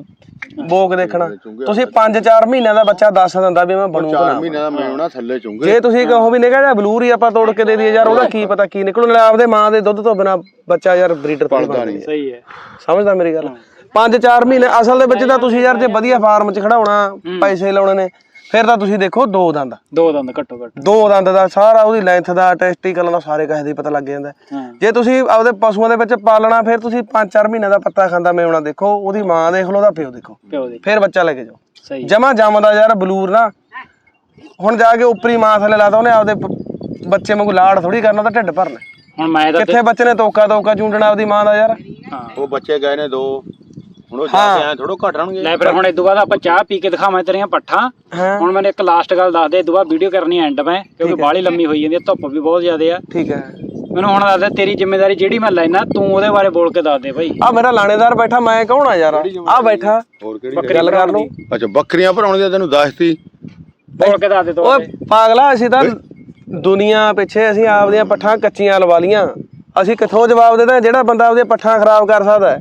ਬੋਕ ਦੇਖਣਾ। ਤੁਸੀਂ 5-4 ਮਹੀਨਿਆਂ ਦਾ ਬੱਚਾ ਦੱਸ ਦਿੰਦਾ ਵੀ ਮੈਂ ਬਣੂ ਬਣਾ ਮਹੀਨੇ ਦਾ ਮੇਉਣਾ ਥੱਲੇ ਚੁੰਗੇ। ਜੇ ਤੁਸੀਂ ਕਹੋ ਵੀ ਨਿਕਾ ਜਾ ਬਲੂਰ ਹੀ ਆਪਾਂ ਤੋੜ ਕੇ ਦੇ ਦਈਏ ਯਾਰ ਉਹਦਾ ਕੀ ਪਤਾ ਕੀ ਨਿਕਲੂ। ਨਾਲੇ ਆਪਦੇ ਮਾਂ ਦੇ ਦੁੱਧ ਤੋਂ ਬਿਨਾ ਬੱਚਾ ਯਾਰ ਬਰੀਡਰ ਤੋਂ ਪੜਦਾ ਨਹੀਂ। ਸਹੀ ਹੈ। ਸਮਝਦਾ ਮੇਰੀ ਗੱਲ? 5-4 ਮਹੀਨੇ ਅਸਲ ਦੇ ਵਿੱਚ ਤਾਂ ਤੁਸੀਂ ਯਾਰ ਜੇ ਵਧੀਆ ਫਾਰਮ 'ਚ ਖੜਾਉਣਾ ਪੈਸੇ ਲਾਉਣੇ ਨੇ ਫਿਰ ਤਾਂ ਤੁਸੀਂ ਦੇਖੋ ਦੋ ਦੰਦ। ਦੋ ਦੰਦ ਘੱਟੋ ਘੱਟ। ਦੋ ਦੰਦ ਦਾ ਸਾਰਾ ਉਹਦੀ ਲੈਂਥ ਦਾ ਟੈਸਟੀਕਲ ਦਾ ਸਾਰੇ ਕਹੇ ਦੀ ਪਤਾ ਲੱਗ ਜਾਂਦਾ। ਹੈ। ਜੇ ਤੁਸੀਂ ਆਪਦੇ ਪਸ਼ੂਆਂ ਦੇ ਵਿੱਚ ਪਾਲਣਾ ਫਿਰ ਤੁਸੀਂ 5-4 ਮਹੀਨੇ ਦਾ ਪੱਤਾ ਖਾਂਦਾ ਮੇਵਣਾ ਦੇਖੋ ਉਹਦੀ ਮਾਂ ਦੇਖ ਲਓ ਉਹਦਾ ਪਿਓ ਦੇਖੋ। ਪਿਓ ਦੇ ਫਿਰ ਬੱਚਾ ਲੈ ਕੇ ਜਾਓ। ਸਹੀ। ਜਮਾ ਜੰਮਦਾ ਯਾਰ ਬਲੂਰ ਨਾ। ਹੁਣ ਜਾ ਕੇ ਉੱਪਰੀ ਮਾਂ ਥੱਲੇ ਲਾਦਾ ਉਹਨੇ ਆਪਦੇ ਪ- ਬੱਚੇ ਵਾਂਗੂ ਲਾੜ ਥੋੜੀ ਕਰਨਾ ਤਾਂ ਢਿੱਡ ਭਰਨਾ। ਹੁਣ ਮੈਂ ਤਾਂ ਕਿੱਥੇ ਬੱਚੇ ਨੇ ਤੋਕਾ ਤੋਕਾ ਚੁੰਡਣਾ ਆਪਦੀ ਮਾਂ ਦਾ ਯਾਰ। ਹਾਂ। ਉਹ ਬੱਚੇ ਗਏ ਨੇ ਦੋ। ਹੁਣ ਉਹ ਜਾ ਕੇ ਐ ਥੋੜੋ ਘਟਣਗੇ ਲੈ ਫਿਰ ਹੁਣ ਇਸ ਤੋਂ ਬਾਅਦ ਆਪਾਂ ਚਾਹ ਪੀ ਕੇ ਦਿਖਾਵਾਂ ਤੇਰੀਆਂ ਪੱਠਾਂ। ਹਾਂ। ਹੁਣ ਮੈਨੂੰ ਇੱਕ ਲਾਸਟ ਗੱਲ ਦੱਸ ਦੇ ਇਸ ਤੋਂ ਬਾਅਦ ਵੀਡੀਓ ਕਰਨੀ ਐਂਡ ਮੈਂ ਕਿਉਂਕਿ ਬਾਹਲੀ ਲੰਮੀ ਹੋਈ ਜਾਂਦੀ ਹੈ ਧੁੱਪ ਵੀ ਬਹੁਤ ਜ਼ਿਆਦਾ ਆ। ਠੀਕ ਹੈ। ਮੈਨੂੰ ਹੁਣ ਦੱਸ ਦੇ ਤੇਰੀ ਜ਼ਿੰਮੇਵਾਰੀ ਜਿਹੜੀ ਮੈਂ ਲੈਣਾ ਤੂੰ ਉਹਦੇ ਬਾਰੇ ਬੋਲ ਕੇ ਦੱਸ ਦੇ ਭਾਈ ਆ ਮੇਰਾ ਲਾਣੇਦਾਰ ਬੈਠਾ ਮੈਂ ਕੌਣ ਆ ਯਾਰ? ਆ ਬੈਠਾ। ਹੋਰ ਕਿਹੜੀ ਗੱਲ ਕਰ ਲਓ। ਅੱਛਾ ਬੱਕਰੀਆਂ ਭਰਾਉਣ ਦੀ ਤੈਨੂੰ ਦੱਸਤੀ। ਬੋਲ ਕੇ ਦੱਸ ਦੇ ਤੂੰ ਓਏ ਪਾਗਲਾ ਅਸੀਂ ਤਾਂ ਦੁਨੀਆ ਪਿੱਛੇ ਅਸੀਂ ਆਪਦੀਆਂ ਪੱਠਾਂ ਕੱਚੀਆਂ ਲਵਾ ਲੀਆਂ ਅਸੀਂ ਕਿੱਥੋਂ ਜਵਾਬ ਦੇਦਾ ਜਿਹੜਾ ਬੰਦਾ ਆਪਦੀਆਂ ਪੱਠਾਂ ਖਰਾਬ ਕਰ ਸਕਦਾ ਹੈ?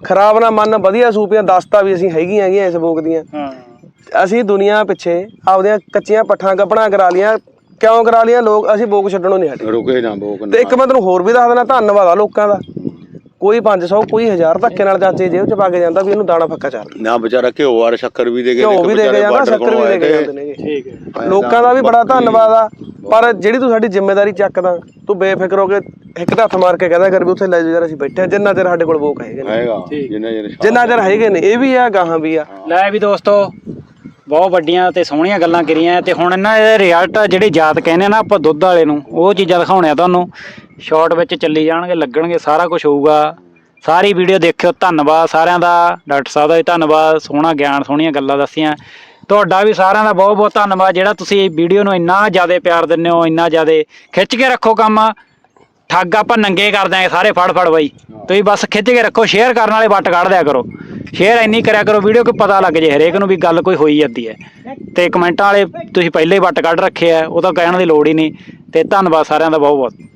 ਖਰਾਬ ਨਾ ਮੰਨ ਵਧੀਆ ਸੂਪੀਆਂ ਦੱਸਤਾ ਵੀ ਅਸੀਂ ਹੈਗੀਆਂ ਹੈਗੀਆਂ ਇਸ ਬੋਕ ਦੀਆਂ। ਹਾਂ। ਅਸੀਂ ਦੁਨੀਆ ਪਿੱਛੇ ਆਪਦੀਆਂ ਕੱਚੀਆਂ ਪੱਠਾਂ ਕੱਪਣਾ ਕਰਾ ਲੀਆਂ ਕਿਉਂ ਕਰਾ ਲੀਆਂ? ਲੋਕ ਅਸੀਂ ਬੋਕ ਛੱਡਣੋਂ ਨਹੀਂ ਹਟੇ। ਰੁਕੇ ਨਾ ਬੋਕ ਤੇ ਇੱਕ ਮੈਂ ਤੈਨੂੰ ਹੋਰ ਵੀ ਦੱਸ ਦੇਣਾ ਧੰਨਵਾਦ ਆ ਲੋਕਾਂ ਦਾ। ਕੋਈ 500 ਕੋਈ 1000 ਧੱਕੇ ਨਾਲ ਚਾਚੇ ਜੇਬ ਚ ਪਾ ਕੇ ਜਾਂਦਾ ਵੀ ਇਹਨੂੰ ਦਾਣਾ ਫੱਕਾ ਚਾਰ। ਨਾ ਵਿਚਾਰਾ ਘਿਓ ਵਾਰ ਸ਼ੱਕਰ ਵੀ ਦੇ ਕੇ ਘਿਓ ਵੀ ਦੇ ਕੇ ਵਿਚਾਰੇ ਜਾਂਦਾ ਸ਼ੱਕਰ ਵੀ ਦੇ ਕੇ ਕੋਲੋਂ ਆਏ ਜਾਂਦੇ ਨੇਗੇ। ਠੀਕ ਹੈ। ਲੋਕਾਂ ਦਾ ਵੀ ਬੜਾ ਧੰਨਵਾਦ ਆ ਪਰ ਜਿਹੜੀ ਤੂੰ ਸਾਡੀ ਜ਼ਿੰਮੇਵਾਰੀ ਚੱਕਦਾ ਤੂੰ ਬੇਫਿਕਰ ਹੋ ਕੇ ਇੱਕ ਤਾਂ ਹੱਥ ਮਾਰ ਕੇ ਕਹਦਾ ਕਰ ਵੀ ਉੱਥੇ ਲੈ ਜਾਓ ਯਾਰ ਅਸੀਂ ਬੈਠੇ ਆ ਜਿੰਨਾ ਚਿਰ ਸਾਡੇ ਕੋਲ ਬੋਕ ਹੈਗੇ ਨੇ। ਹੈਗਾ ਜਿੰਨੇ ਜਿਹਨੇ ਜਿੰਨਾ ਚਿਰ ਹੈਗੇ ਨੇ ਇਹ ਵੀ ਆ ਗਾਹਾਂ ਵੀ ਆ। ਲੈ ਵੀ ਦੋਸਤੋ ਬਹੁਤ ਵੱਡੀਆਂ ਤੇ ਸੋਹਣੀਆਂ ਗੱਲਾਂ ਕਰੀਆਂ ਤੇ ਹੁਣ ਇਹਨਾਂ ਦੇ ਰਿਜ਼ਲਟ ਜਿਹੜੇ ਜਾਤ ਕਹਿੰਦੇ ਨਾ ਆਪਾਂ ਦੁੱਧ ਵਾਲੇ ਨੂੰ ਉਹ ਚੀਜ਼ਾਂ ਦਿਖਾਉਣੇ ਆ ਤੁਹਾਨੂੰ। ਸ਼ਾਰਟ ਵਿੱਚ ਚੱਲੀ ਜਾਣਗੇ, ਲੱਗਣਗੇ, ਸਾਰਾ ਕੁਝ ਹੋਊਗਾ। ਸਾਰੀ ਵੀਡੀਓ ਦੇਖਿਓ, ਧੰਨਵਾਦ ਸਾਰਿਆਂ ਦਾ, ਡਾਕਟਰ ਸਾਹਿਬ ਦਾ ਵੀ ਧੰਨਵਾਦ, ਸੋਹਣਾ ਗਿਆਨ, ਸੋਹਣੀਆਂ ਗੱਲਾਂ ਦੱਸੀਆਂ। ਤੁਹਾਡਾ ਵੀ ਸਾਰਿਆਂ ਦਾ ਬਹੁਤ ਬਹੁਤ ਧੰਨਵਾਦ, ਜਿਹੜਾ ਤੁਸੀਂ ਵੀਡੀਓ ਨੂੰ ਇੰਨਾ ਜ਼ਿਆਦਾ ਪਿਆਰ ਦਿੰਦੇ ਹੋ, ਇੰਨਾ ਜ਼ਿਆਦਾ ਖਿੱਚ ਕੇ ਰੱਖੋ ਕੰਮ। ਠੱਗ ਆਪਾਂ ਨੰਗੇ ਕਰ ਦਿਆਂਗੇ ਸਾਰੇ ਫੜ ਫੜ ਬਾਈ। ਤੁਸੀਂ ਬਸ ਖਿੱਚ ਕੇ ਰੱਖੋ ਸ਼ੇਅਰ ਕਰਨ ਵਾਲੇ ਵੱਟ ਕੱਢ ਦਿਆ ਕਰੋ। ਸ਼ੇਅਰ ਇੰਨੀ ਕਰਿਆ ਕਰੋ ਵੀਡੀਓ ਕਿ ਪਤਾ ਲੱਗ ਜੇ, ਹਰੇਕ ਨੂੰ ਵੀ ਗੱਲ ਕੋਈ ਹੋਈ ਜਾਂਦੀ ਹੈ। ਤੇ ਕਮੈਂਟਾਂ ਵਾਲੇ ਤੁਸੀਂ ਪਹਿਲੇ ਹੀ ਵੱਟ ਕੱਢ ਰੱਖੇ ਆ, ਉਹ ਤਾਂ ਕਹਿਣ ਦੀ ਲੋੜ ਹੀ ਨਹੀਂ। ਤੇ ਧੰਨਵਾਦ ਸਾਰਿਆਂ ਦਾ ਬਹੁਤ ਬਹੁਤ।